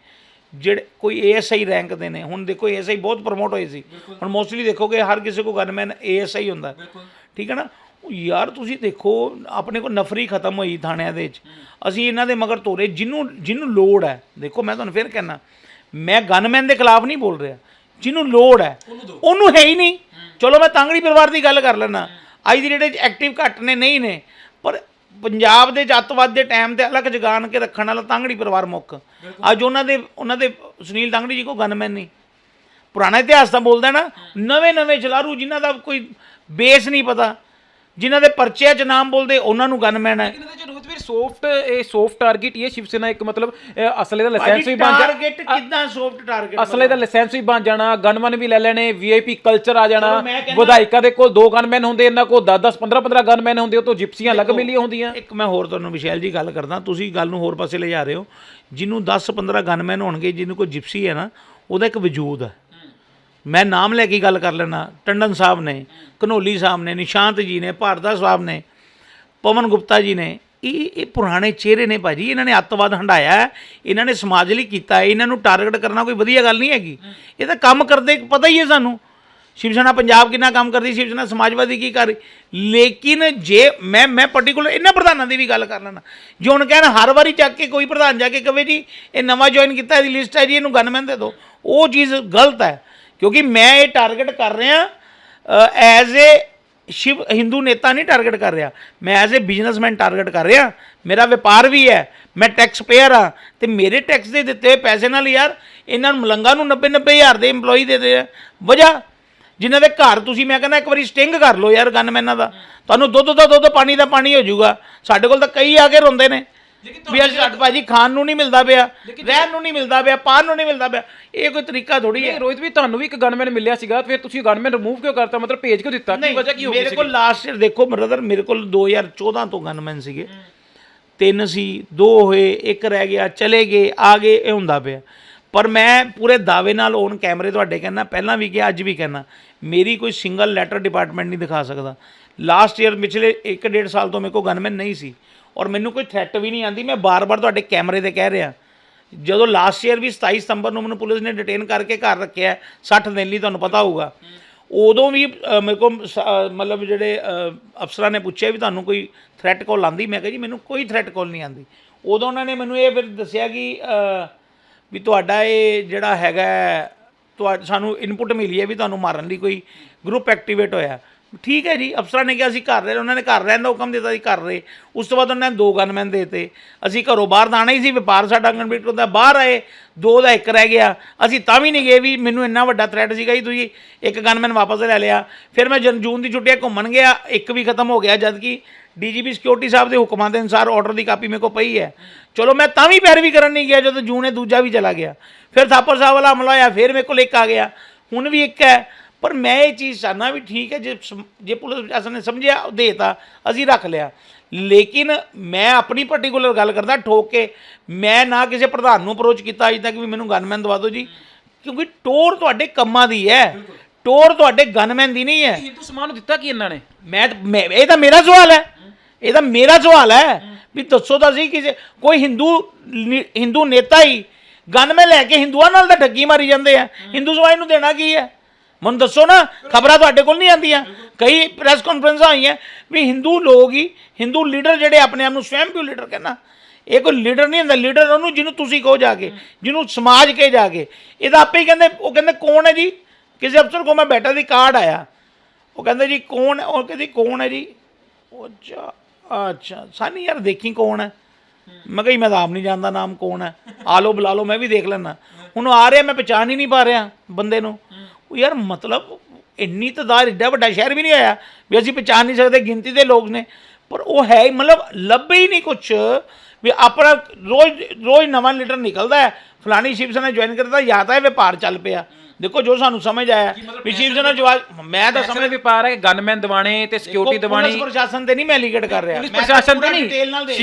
ਜਿਹੜੇ ਕੋਈ ਏਐਸਆਈ ਰੈਂਕ ਦੇ ਨੇ। ਹੁਣ ਦੇਖੋ ਏਐਸਆਈ ਬਹੁਤ ਪ੍ਰਮੋਟ ਹੋਏ ਸੀ। ਹੁਣ ਮੋਸਟਲੀ ਦੇਖੋਗੇ ਹਰ ਕਿਸੇ ਕੋ ਗਨਮੈਨ ਏਐਸਆਈ ਹੁੰਦਾ। ਠੀਕ ਹੈ ਨਾ? ਯਾਰ ਤੁਸੀਂ ਦੇਖੋ ਆਪਣੇ ਕੋ ਨਫਰੀ ਖਤਮ ਹੋਈ ਥਾਣਿਆਂ ਦੇ ਵਿੱਚ। ਅਸੀਂ ਇਹਨਾਂ ਦੇ ਮਗਰ ਤੋਰੇ। ਜਿਹਨੂੰ ਜਿਹਨੂੰ ਲੋੜ ਹੈ। ਦੇਖੋ ਮੈਂ ਤੁਹਾਨੂੰ ਫਿਰ ਕਹਿਣਾ ਮੈਂ ਗਨਮੈਨ ਦੇ ਖਿਲਾਫ ਨਹੀਂ ਬੋਲ ਰਿਹਾ। ਜਿਹਨੂੰ ਲੋੜ ਹੈ। ਉਹਨੂੰ ਹੈ ਹੀ ਨਹੀਂ। ਚਲੋ ਮੈਂ ਤਾਂਗੜੀ ਪਰਿਵਾਰ ਦੀ ਗੱਲ ਕਰ ਲੈਣਾ ਅੱਜ ਦੀ ਡੇਟ ਵਿੱਚ ਐਕਟਿਵ ਘੱਟ ਨੇ ਨਹੀਂ ਨੇ। ਪਰ ਪੰਜਾਬ ਦੇ ਜੱਤਵਾਦ ਦੇ ਟਾਈਮ ਤੇ ਅਲੱਗ ਜਗਾਨ ਕੇ ਰੱਖਣ ਵਾਲਾ ਤਾਂਗੜੀ ਪਰਿਵਾਰ ਮੁੱਕ ਅੱਜ ਉਹਨਾਂ ਦੇ ਉਹਨਾਂ ਦੇ ਸੁਨੀਲ ਤਾਂਗੜੀ ਜੀ ਕੋ ਗਨਮੈਨ ਨਹੀਂ ਪੁਰਾਣਾ ਇਤਿਹਾਸ ਤਾਂ ਬੋਲਦਾ ਨਾ ਨਵੇਂ ਨਵੇਂ ਜਲਾਰੂ ਜਿਨ੍ਹਾਂ ਦਾ ਕੋਈ ਬੇਸ ਨਹੀਂ ਪਤਾ। ਜਿਨ੍ਹਾਂ ਦੇ ਪਰਚਿਆਂ 'ਚ ਨਾਮ ਬੋਲਦੇ ਉਹਨਾਂ ਨੂੰ ਗਨਮੈਨ ਹੈ ਇਹਦੇ ਚ ਰੋਹਿਤ ਵੀਰ ਸੌਫਟ ਇਹ ਸੌਫਟ ਟਾਰਗੇਟ ਇਹ ਸ਼ਿਵ ਸੈਨਾ ਇੱਕ ਮਤਲਬ ਅਸਲੇ ਦਾ ਲਾਇਸੈਂਸ ਵੀ ਬਣ ਜਾ ਟਾਰਗੇਟ ਕਿੱਦਾਂ ਸੌਫਟ ਟਾਰਗੇਟ ਅਸਲੇ ਦਾ ਲਾਇਸੈਂਸ ਵੀ ਬਣ ਜਾਣਾ ਗਨਮਨ ਵੀ ਲੈ ਲੈਣੇ ਵੀਆਈਪੀ ਕਲਚਰ ਆ ਜਾਣਾ। ਚਲੋ ਮੈਂ ਕਹਿੰਦਾ- ਵਿਧਾਇਕਾਂ ਦੇ ਕੋਲ ਦੋ ਗਨਮੈਨ ਹੁੰਦੇ ਇਹਨਾਂ ਕੋਲ 10 10 15 15 ਗਨਮੈਨ ਹੁੰਦੇ ਉਹ ਤੋਂ ਜਿਪਸੀਆਂ ਅਲੱਗ ਮਿਲੀਆਂ ਹੁੰਦੀਆਂ। ਇੱਕ ਮੈਂ ਹੋਰ ਤੁਹਾਨੂੰ ਵਿਸ਼ੈਲ ਜੀ ਗੱਲ ਕਰਦਾ ਤੁਸੀਂ ਗੱਲ ਨੂੰ ਹੋਰ ਪਾਸੇ ਲੈ ਜਾ ਰਹੇ ਹੋ। ਜਿਹਨੂੰ 10 15 ਗਨਮੈਨ ਹੋਣਗੇ ਜਿਹਨੂੰ ਕੋਈ ਜਿਪਸੀ ਹੈ ਨਾ ਉਹਦਾ ਇੱਕ ਵਜੂਦ ਹੈ ਮੈਂ ਨਾਮ ਲੈ ਕੇ ਗੱਲ ਕਰ ਲੈਣਾ ਟੰਡਨ ਸਾਹਿਬ ਨੇ ਕਨੋਲੀ ਸਾਹਿਬ ਨੇ, ਨਿਸ਼ਾਂਤ ਜੀ ਨੇ, ਭਾਰਦਾ ਸਾਹਿਬ ਨੇ, ਪਵਨ ਗੁਪਤਾ ਜੀ ਨੇ, ਇਹ ਇਹ ਪੁਰਾਣੇ ਚਿਹਰੇ ਨੇ ਭਾਜੀ, ਇਹਨਾਂ ਨੇ ਅੱਤਵਾਦ ਹੰਡਾਇਆ, ਇਹਨਾਂ ਨੇ ਸਮਾਜ ਲਈ ਕੀਤਾ, ਇਹਨਾਂ ਨੂੰ ਟਾਰਗੇਟ ਕਰਨਾ ਕੋਈ ਵਧੀਆ ਗੱਲ ਨਹੀਂ ਹੈਗੀ। ਇਹ ਤਾਂ ਕੰਮ ਕਰਦੇ, ਪਤਾ ਹੀ ਹੈ ਸਾਨੂੰ। ਸ਼ਿਵ ਸੈਨਾ ਪੰਜਾਬ ਕਿੰਨਾ ਕੰਮ ਕਰਦੀ, ਸ਼ਿਵ ਸੈਨਾ ਸਮਾਜਵਾਦੀ ਕੀ ਕਰ ਰਹੀ? ਲੇਕਿਨ ਜੇ ਮੈਂ ਮੈਂ ਪਾਰਟਿਕੂਲਰ ਇਹਨਾਂ ਪ੍ਰਧਾਨਾਂ ਦੀ ਵੀ ਗੱਲ ਕਰ ਲੈਣਾ ਜੇ ਹੁਣ ਕਹਿਣ ਹਰ ਵਾਰੀ ਚੱਕ ਕੇ ਕੋਈ ਪ੍ਰਧਾਨ ਜਾ ਕੇ ਕਵੇ ਜੀ, ਇਹ ਨਵਾਂ ਜੁਆਇਨ ਕੀਤਾ, ਇਹਦੀ ਲਿਸਟ ਹੈ ਜੀ, ਇਹਨੂੰ ਗਨਮੈਨ ਦੇ ਦਿਓ। ਉਹ ਚੀਜ਼ ਗਲਤ ਹੈ। ਕਿਉਂਕਿ ਮੈਂ ਇਹ ਟਾਰਗੇਟ ਕਰ ਰਿਹਾ ਐਜ਼ ਏ ਸ਼ਿਵ ਹਿੰਦੂ ਨੇਤਾ ਨਹੀਂ ਟਾਰਗੇਟ ਕਰ ਰਿਹਾ। ਮੈਂ ਐਜ਼ ਏ ਬਿਜ਼ਨਸਮੈਨ ਟਾਰਗੇਟ ਕਰ ਰਿਹਾ। ਮੇਰਾ ਵਪਾਰ ਵੀ ਹੈ, ਮੈਂ ਟੈਕਸ ਪੇਅਰ ਆ ਤੇ ਮੇਰੇ ਟੈਕਸ ਦੇ ਦਿੱਤੇ ਪੈਸੇ ਨਾਲ ਯਾਰ, ਇਹਨਾਂ ਨੂੰ ਮਲੰਗਾ ਨੂੰ 90 90 ਹਜ਼ਾਰ ਦੇ EMPLOYE ਦੇ ਦੇ ਆ। ਵਜ੍ਹਾ, ਜਿਨ੍ਹਾਂ ਦੇ ਘਰ ਤੁਸੀਂ, ਮੈਂ ਕਹਿੰਦਾ ਇੱਕ ਵਾਰੀ ਸਟਿੰਗ ਕਰ ਲਓ ਯਾਰ ਗਨਮੈਨਾਂ ਦਾ। ਤੁਹਾਨੂੰ ਦੁੱਧ ਦਾ ਦੁੱਧ, ਪਾਣੀ ਦਾ ਪਾਣੀ ਹੋ ਜਾਊਗਾ। ਸਾਡੇ ਕੋਲ ਤਾਂ ਕਈ ਆ ਕੇ ਰੋਂਦੇ ਨੇ। ਵੀ ਅੱਜ ਸਾਡ ਭਾਜੀ ਖਾਣ ਨੂੰ ਨਹੀਂ ਮਿਲਦਾ ਪਿਆ ਰਹਿਣ ਨੂੰ ਨਹੀਂ ਮਿਲਦਾ ਪਿਆ ਪਾਣ ਨੂੰ ਨਹੀਂ ਮਿਲਦਾ ਪਿਆ। ਇਹ ਕੋਈ ਤਰੀਕਾ ਥੋੜੀ ਹੈ। ਰੋਹਿਤ ਵੀ ਤੁਹਾਨੂੰ ਵੀ ਇੱਕ ਗਨਮੈਨ ਮਿਲਿਆ ਸੀਗਾ ਫਿਰ ਤੁਸੀਂ ਗਨਮੈਨ ਰਿਮੂਵ ਕਿਉਂ ਕਰਤਾ? ਮਤਲਬ ਭੇਜ ਕਿਉਂ ਦਿੱਤਾ? ਕੀ ਵਜ੍ਹਾ ਕੀ ਹੋ ਗਈ ਮੇਰੇ ਕੋਲ ਲਾਸਟ ਈਅਰ ਦੇਖੋ ਬ੍ਰਦਰ ਮੇਰੇ ਕੋਲ 2014 ਤੋਂ ਗਨਮੈਨ ਸੀਗੇ। ਤਿੰਨ ਸੀ ਦੋ ਹੋਏ ਇੱਕ ਰਹਿ ਗਿਆ ਚਲੇ ਗਏ ਆ ਗਏ ਇਹ ਹੁੰਦਾ ਪਿਆ। ਪਰ ਮੈਂ ਪੂਰੇ ਦਾਅਵੇ ਨਾਲ ਔਨ ਕੈਮਰੇ ਤੁਹਾਡੇ ਕਹਿੰਦਾ ਪਹਿਲਾਂ ਵੀ ਕਿਹਾ ਅੱਜ ਵੀ ਕਹਿੰਦਾ ਮੇਰੀ ਕੋਈ ਸਿੰਗਲ ਲੈਟਰ ਡਿਪਾਰਟਮੈਂਟ ਨਹੀਂ ਦਿਖਾ ਸਕਦਾ। ਲਾਸਟ ਈਅਰ ਪਿਛਲੇ 1.5 ਸਾਲ ਤੋਂ ਮੇਰੇ ਕੋਲ ਗਨਮੈਨ ਨਹੀਂ ਸੀ। ਔਰ ਮੈਨੂੰ ਕੋਈ ਥ੍ਰੈਟ ਵੀ ਨਹੀਂ ਆਂਦੀ ਮੈਂ ਬਾਰ-ਬਾਰ ਤੁਹਾਡੇ ਕੈਮਰੇ ਤੇ ਕਹਿ ਰਿਹਾ। ਜਦੋਂ ਲਾਸਟ ਈਅਰ ਵੀ 27 ਸਤੰਬਰ ਨੂੰ ਮੈਨੂੰ ਪੁਲਿਸ ਨੇ ਡਿਟੇਨ ਕਰਕੇ ਘਰ ਰੱਖਿਆ 60 ਦਿਨ ਲਈ ਤੁਹਾਨੂੰ ਪਤਾ ਹੋਊਗਾ। ਉਦੋਂ ਵੀ ਮੇਰੇ ਕੋਲ ਸ- ਮਤਲਬ ਜਿਹੜੇ ਅਫਸਰਾਂ ਨੇ ਪੁੱਛਿਆ ਵੀ ਤੁਹਾਨੂੰ ਕੋਈ ਥ੍ਰੈਟ ਕਾਲ ਆਂਦੀ? ਮੈਂ ਕਿਹਾ ਜੀ ਮੈਨੂੰ ਕੋਈ ਥ੍ਰੈਟ ਕਾਲ ਨਹੀਂ ਆਂਦੀ। ਉਦੋਂ ਉਹਨਾਂ ਨੇ ਮੈਨੂੰ ਇਹ ਫਿਰ ਦੱਸਿਆ ਕਿ ਵੀ ਤੁਹਾਡਾ ਇਹ ਜਿਹੜਾ ਹੈਗਾ ਹੈ, ਤੁਹਾ ਸਾਨੂੰ ਇਨਪੁਟ ਮਿਲੀ ਹੈ ਵੀ ਤੁਹਾਨੂੰ ਮਾਰਨ ਲਈ ਕੋਈ ਗਰੁੱਪ ਐਕਟੀਵੇਟ ਹੋਇਆ। ਠੀਕ ਹੈ ਜੀ, ਅਫਸਰਾਂ ਨੇ ਕਿਹਾ ਅਸੀਂ ਘਰ ਰਹੇ ਉਹਨਾਂ ਨੇ ਘਰ ਰਹਿਣ ਦਾ ਹੁਕਮ ਦਿੱਤਾ ਸੀ, ਘਰ ਰਹੇ। ਉਸ ਤੋਂ ਬਾਅਦ ਉਹਨਾਂ ਨੇ ਦੋ ਗਨਮੈਨ ਦੇਤੇ। ਅਸੀਂ ਘਰੋਂ ਬਾਹਰ ਤਾਂ ਆਉਣਾ ਹੀ ਸੀ, ਵਪਾਰ ਸਾਡਾ ਕੰਪਲੀਟ ਹੁੰਦਾ ਬਾਹਰ ਆਏ, ਦੋ ਦਾ ਇੱਕ ਰਹਿ ਗਿਆ। ਅਸੀਂ ਤਾਂ ਵੀ ਨਹੀਂ ਗਏ ਵੀ ਮੈਨੂੰ ਇੰਨਾ ਵੱਡਾ ਥ੍ਰੈਟ ਸੀਗਾ ਜੀ ਤੁਸੀਂ ਇੱਕ ਗਨਮੈਨ ਵਾਪਸ ਲੈ ਲਿਆ। ਫਿਰ ਮੈਂ ਜੂਨ ਦੀ ਛੁੱਟੀਆਂ ਘੁੰਮਣ ਗਿਆ, ਇੱਕ ਵੀ ਖਤਮ ਹੋ ਗਿਆ, ਜਦ ਕਿ ਡੀਜੀਪੀ ਸਿਕਿਉਰਿਟੀ ਸਾਹਿਬ ਦੇ ਹੁਕਮਾਂ ਦੇ ਅਨੁਸਾਰ ਆਰਡਰ ਦੀ ਕਾਪੀ ਮੇਰੇ ਕੋਲ ਪਈ ਹੈ। ਚਲੋ ਮੈਂ ਤਾਂ ਵੀ ਪੈਰਵੀ ਕਰਨ ਨਹੀਂ ਗਿਆ, ਜਦੋਂ ਜੂਨ ਇਹ ਦੂਜਾ ਵੀ ਚਲਾ ਗਿਆ। ਫਿਰ ਥਾਪਰ ਸਾਹਿਬ ਵਾਲਾ ਹਮਲਾ ਹੋਇਆ, ਫਿਰ ਮੇਰੇ ਕੋਲ ਇੱਕ ਆ ਗਿਆ। ਹੁਣ ਵੀ ਇੱਕ ਹੈ। ਪਰ ਮੈਂ ਇਹ ਚੀਜ਼ ਚਾਹਨਾ ਵੀ ਠੀਕ ਹੈ ਜੇ ਸਮ- ਜੇ ਪੁਲਿਸ ਪ੍ਰਸ਼ਾਸਨ ਨੇ ਸਮਝਿਆ ਉਹ ਦੇਤਾ ਅਸੀਂ ਰੱਖ ਲਿਆ। ਲੇਕਿਨ ਮੈਂ ਆਪਣੀ ਪਾਰਟਿਕੂਲਰ ਗੱਲ ਕਰਦਾ ਠੋਕ ਕੇ ਮੈਂ ਨਾ ਕਿਸੇ ਪ੍ਰਧਾਨ ਨੂੰ ਅਪਰੋਚ ਕੀਤਾ ਅਜੇ ਤੱਕ ਵੀ ਮੈਨੂੰ ਗਨਮੈਨ ਦਵਾ ਦਿਓ ਜੀ ਕਿਉਂਕਿ ਟੋਰ ਤੁਹਾਡੇ ਕੰਮਾਂ ਦੀ ਹੈ। ਟੋਰ ਤੁਹਾਡੇ ਗਨਮੈਨ ਦੀ ਨਹੀਂ ਹੈ। ਹਿੰਦੂ ਸਮਾਜ ਨੂੰ ਦਿੱਤਾ ਕੀ ਇਹਨਾਂ ਨੇ? ਮੈਂ ਤਾਂ- ਮੈਂ- ਇਹ ਤਾਂ ਮੇਰਾ ਸਵਾਲ ਹੈ। ਇਹ ਤਾਂ ਮੇਰਾ ਸਵਾਲ ਹੈ ਵੀ ਦੱਸੋ ਤਾਂ ਸਹੀ ਕਿਸੇ ਕੋਈ ਹਿੰਦੂ ਨੀ- ਹਿੰਦੂ ਨੇਤਾ ਹੀ ਗਨਮੈਨ ਲੈ ਕੇ ਹਿੰਦੂਆਂ ਨਾਲ ਤਾਂ ਠੱਗੀ ਮਾਰੀ ਜਾਂਦੇ ਆ। ਹਿੰਦੂ ਸਮਾਜ ਨੂੰ ਦੇਣਾ ਕੀ ਹੈ? ਮੈਨੂੰ ਦੱਸੋ ਨਾ ਖਬਰਾਂ ਤੁਹਾਡੇ ਕੋਲ ਨਹੀਂ ਆਉਂਦੀਆਂ। ਕਈ ਪ੍ਰੈਸ ਕਾਨਫਰੰਸਾਂ ਹੋਈਆਂ ਵੀ ਹਿੰਦੂ ਲੋਕ ਹੀ ਹਿੰਦੂ ਲੀਡਰ ਜਿਹੜੇ ਆਪਣੇ ਆਪ ਨੂੰ ਸਵੈਮ ਪਿਓ ਲੀਡਰ ਕਹਿੰਦਾ? ਇਹ ਕੋਈ ਲੀਡਰ ਨਹੀਂ ਹੁੰਦਾ ਲੀਡਰ ਉਹਨੂੰ ਜਿਹਨੂੰ ਤੁਸੀਂ ਕਹੋ ਜਾ ਕੇ ਜਿਹਨੂੰ ਸਮਾਜ ਕੇ ਜਾ ਕੇ। ਇਹਦਾ ਆਪੇ ਹੀ ਕਹਿੰਦੇ ਉਹ ਕਹਿੰਦੇ ਕੌਣ ਹੈ ਜੀ? ਕਿਸੇ ਅਫਸਰ ਕੋ ਮੈਂ ਬੈਠਾ ਦੀ ਕਾਰਡ ਆਇਆ। ਉਹ ਕਹਿੰਦਾ ਜੀ ਕੌਣ ਹੈ? ਉਹ ਕਹਿੰਦੀ ਕੌਣ ਹੈ ਜੀ? ਉਹ ਅੱਛਾ ਅੱਛਾ ਸਾਨੀ ਯਾਰ ਦੇਖੀ ਕੌਣ ਹੈ? ਮੈਂ ਕਿਹਾ ਜੀ, ਮੈਂ ਤਾਂ ਆਪ ਨਹੀਂ ਜਾਣਦਾ ਨਾਮ ਕੌਣ ਹੈ। ਆ ਲਓ ਬੁਲਾ ਲਓ ਮੈਂ ਵੀ ਦੇਖ ਲੈਣਾ ਹੁਣ ਉਹ ਆ ਰਿਹਾ ਮੈਂ ਪਛਾਣ ਹੀ ਨਹੀਂ ਪਾ ਰਿਹਾ ਬੰਦੇ ਨੂੰ। ਉਹ ਯਾਰ ਮਤਲਬ ਇੰਨੀ ਤਦਾਦ ਏਡਾ ਵੱਡਾ ਸ਼ਹਿਰ ਵੀ ਨਹੀਂ ਹੋਇਆ ਵੀ ਅਸੀਂ ਪਛਾਣ ਨਹੀਂ ਸਕਦੇ ਗਿਣਤੀ ਦੇ ਲੋਕ ਨੇ। ਪਰ ਉਹ ਹੈ ਹੀ ਮਤਲਬ ਲੱਭੇ ਹੀ ਨਹੀਂ ਕੁਛ। ਵੀ ਆਪਣਾ ਰੋਜ਼ ਰੋਜ਼ ਨਵਾਂ ਲੀਡਰ ਨਿਕਲਦਾ ਹੈ ਫਲਾਣੀ ਸ਼ਿਵ ਸੈਨਾ ਜੁਆਇਨ ਕਰਦਾ ਜਾਂ ਤਾਂ ਇਹ ਵਪਾਰ ਚੱਲ ਪਿਆ। ਦੇਖੋ ਜੋ ਸਾਨੂੰ ਸਮਝ ਆਇਆ ਵੀ ਸ਼ਿਵ ਸੈਨਾ ਜਵਾ- ਮੈਂ ਤਾਂ ਸਮਝ ਵਪਾਰ ਹੈ ਗਨਮੈਨ ਦਿਵਾਣੇ ਤੇ ਸਿਕਿਉਰਿਟੀ ਪੁਲਿਸ ਦਿਵਾਣੀ ਪ੍ਰਸ਼ਾਸਨ ਤੇ ਨਹੀਂ ਮੈਂ ਲੀਗੇਟ ਕਰ ਰਿਹਾ। ਪੁਲਿਸ ਪ੍ਰਸ਼ਾਸਨ ਪੂਰਾ ਤੇ ਨਹੀਂ,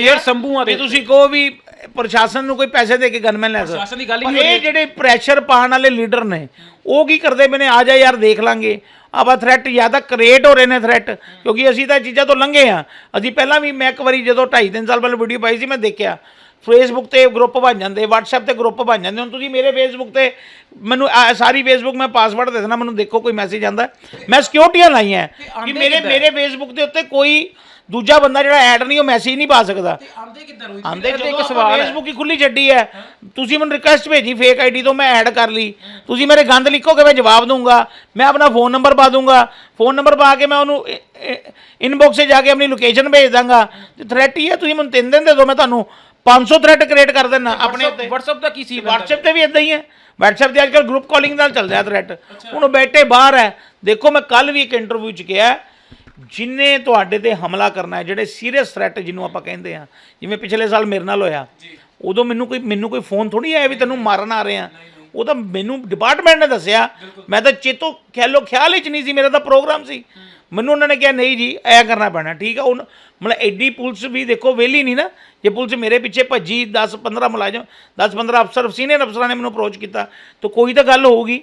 ਰਿਹਾ। ਸੰਭੂਆਂ ਵੀ ਤੁਸੀਂ ਕਹੋ ਵੀ ਪ੍ਰਸ਼ਾਸਨ ਨੂੰ ਕੋਈ ਪੈਸੇ ਦੇ ਕੇ ਗਨਮੈਨ ਲੈ ਸਕਦਾ। ਪ੍ਰਸ਼ਾਸਨ ਦੀ ਗੱਲ ਹੀ ਨਹੀਂ ਇਹ ਜਿਹੜੇ ਪ੍ਰੈਸ਼ਰ ਪਾਉਣ ਵਾਲੇ ਲੀਡਰ ਨੇ ਉਹ ਕੀ ਕਰਦੇ ਪਏ ਨੇ? ਆ ਜਾ ਯਾਰ ਦੇਖ ਲਾਂਗੇ। ਆਵਾ ਥ੍ਰੈਟ ਜ਼ਿਆਦਾ ਕ੍ਰੀਏਟ ਹੋ ਰਹੇ ਨੇ ਥ੍ਰੈਟ ਕਿਉਂਕਿ ਅਸੀਂ ਤਾਂ ਇਹ ਚੀਜ਼ਾਂ ਤੋਂ ਲੰਘੇ ਆ ਅਸੀਂ ਪਹਿਲਾਂ ਵੀ ਮੈਂ ਇੱਕ ਵਾਰੀ ਜਦੋਂ 2.5 3 ਸਾਲ ਪਹਿਲਾਂ ਵੀਡੀਓ ਪਾਈ ਸੀ ਮੈਂ ਦੇਖਿਆ। ਫੇਸਬੁੱਕ ਤੇ ਗਰੁੱਪ ਬਣ ਜਾਂਦੇ WhatsApp ਤੇ ਗਰੁੱਪ ਬਣ ਜਾਂਦੇ। ਹੁਣ ਤੁਸੀਂ ਮੇਰੇ ਫੇਸਬੁੱਕ ਤੇ ਮੈਨੂੰ ਸਾਰੀ ਫੇਸਬੁੱਕ ਮੈਂ ਪਾਸਵਰਡ ਦੇ ਦੇਣਾ ਮੈਨੂੰ ਦੇਖੋ ਕੋਈ ਮੈਸੇਜ ਆਂਦਾ। ਮੈਂ ਸਿਕਿਉਰਟੀਆਂ ਲਾਈਆਂ ਕਿ ਮੇਰੇ? ਮੇਰੇ ਫੇਸਬੁੱਕ ਦੇ ਉੱਤੇ ਕੋਈ ਦੂਜਾ ਬੰਦਾ ਜਿਹੜਾ ਐਡ ਨਹੀਂ ਉਹ ਮੈਸੇਜ ਨਹੀਂ ਪਾ ਸਕਦਾ। ਆਂਦੇ ਕਿੱਦਾਂ ਰੋਹਿਤ ਆਂਦੇ ਇੱਕ ਜਦੋਂ ਸਵਾਲ ਹੈ। ਫੇਸਬੁੱਕ ਹੀ ਖੁੱਲੀ ਛੱਡੀ ਹੈ ਤੁਸੀਂ ਮੈਨੂੰ ਰਿਕੁਐਸਟ ਭੇਜੀ ਫੇਕ ਆਈਡੀ ਤੋਂ ਮੈਂ ਐਡ ਕਰ ਲਈ। ਤੁਸੀਂ ਮੇਰੇ ਗੰਦ ਲਿਖੋਗੇ ਮੈਂ ਜਵਾਬ ਦੂੰਗਾ ਮੈਂ ਆਪਣਾ ਫੋਨ ਨੰਬਰ ਪਾ ਦੂੰਗਾ ਫੋਨ ਨੰਬਰ ਪਾ ਕੇ ਮੈਂ ਉਹਨੂੰ ਇਨਬਾਕਸ 'ਤੇ ਜਾ ਕੇ ਆਪਣੀ ਲੋਕੇਸ਼ਨ ਭੇਜ ਦਾਂਗਾ। ਤੇ ਥ੍ਰੈਟ ਹੀ ਹੈ ਤੁਸੀਂ ਮੈਨੂੰ ਤਿੰਨ ਦਿਨ ਦੇ ਦਿਓ ਮੈਂ ਤੁਹਾਨੂੰ 500 ਥ੍ਰੈਟ ਕ੍ਰੀਏਟ ਕਰ ਦੇਣਾ ਆਪਣੇ ਉੱਤੇ WhatsApp ਦਾ ਕੀ ਸੀ WhatsApp ਤੇ ਵੀ ਇਦਾਂ ਹੀ ਹੈ। WhatsApp ਤੇ ਅੱਜਕੱਲ ਗਰੁੱਪ ਕਾਲਿੰਗ ਨਾਲ ਚੱਲਦਾ ਹੈ ਥ੍ਰੈਟ ਹੁਣ ਬੈਠੇ ਬਾਹਰ ਹੈ। ਦੇਖੋ ਮੈਂ ਕੱਲ ਵੀ ਇੱਕ ਇੰਟਰਵਿਊ 'ਚ ਕਿਹਾ ਜਿਨੇ ਤੁਹਾਡੇ ਤੇ ਹਮਲਾ ਕਰਨਾ ਹੈ ਜਿਹੜੇ ਸੀਰੀਅਸ ਥ੍ਰੈਟ ਜਿਹਨੂੰ ਆਪਾਂ ਕਹਿੰਦੇ ਆ ਜਿਵੇਂ ਪਿਛਲੇ ਸਾਲ ਮੇਰੇ ਨਾਲ ਹੋਇਆ ਉਦੋਂ ਮੈਨੂੰ ਕੋਈ ਮੈਨੂੰ ਕੋਈ ਫੋਨ ਥੋੜੀ ਆਇਆ ਵੀ ਤੈਨੂੰ ਮਾਰਨ ਆ ਰਹੇ ਆ ਉਹ ਤਾਂ ਮੈਨੂੰ ਡਿਪਾਰਟਮੈਂਟ ਨੇ ਦੱਸਿਆ ਮੈਂ ਤਾਂ ਚੇਤੋ ਖਿਆਲੋ ਖਿਆਲ ਵਿੱਚ ਨਹੀਂ ਸੀ ਮੇਰਾ ਤਾਂ ਪ੍ਰੋਗਰਾਮ ਸੀ। ਮੈਨੂੰ ਉਹਨਾਂ ਨੇ ਕਿਹਾ ਨਹੀਂ ਜੀ ਐ ਕਰਨਾ ਪੈਣਾ ਠੀਕ ਆ? ਉਹ ਮਤਲਬ ਐਡੀ ਪੁਲਿਸ ਵੀ ਦੇਖੋ ਵਿਹਲੀ ਨਹੀਂ ਨਾ ਜੇ ਪੁਲਿਸ ਮੇਰੇ ਪਿੱਛੇ ਭੱਜੀ 10 15 ਮੁਲਾਜ਼ਮ 10 15 ਅਫਸਰ ਸੀਨੀਅਰ ਅਫਸਰਾਂ ਨੇ ਮੈਨੂੰ ਅਪਰੋਚ ਕੀਤਾ ਤਾਂ ਕੋਈ ਤਾਂ ਗੱਲ ਹੋਊਗੀ।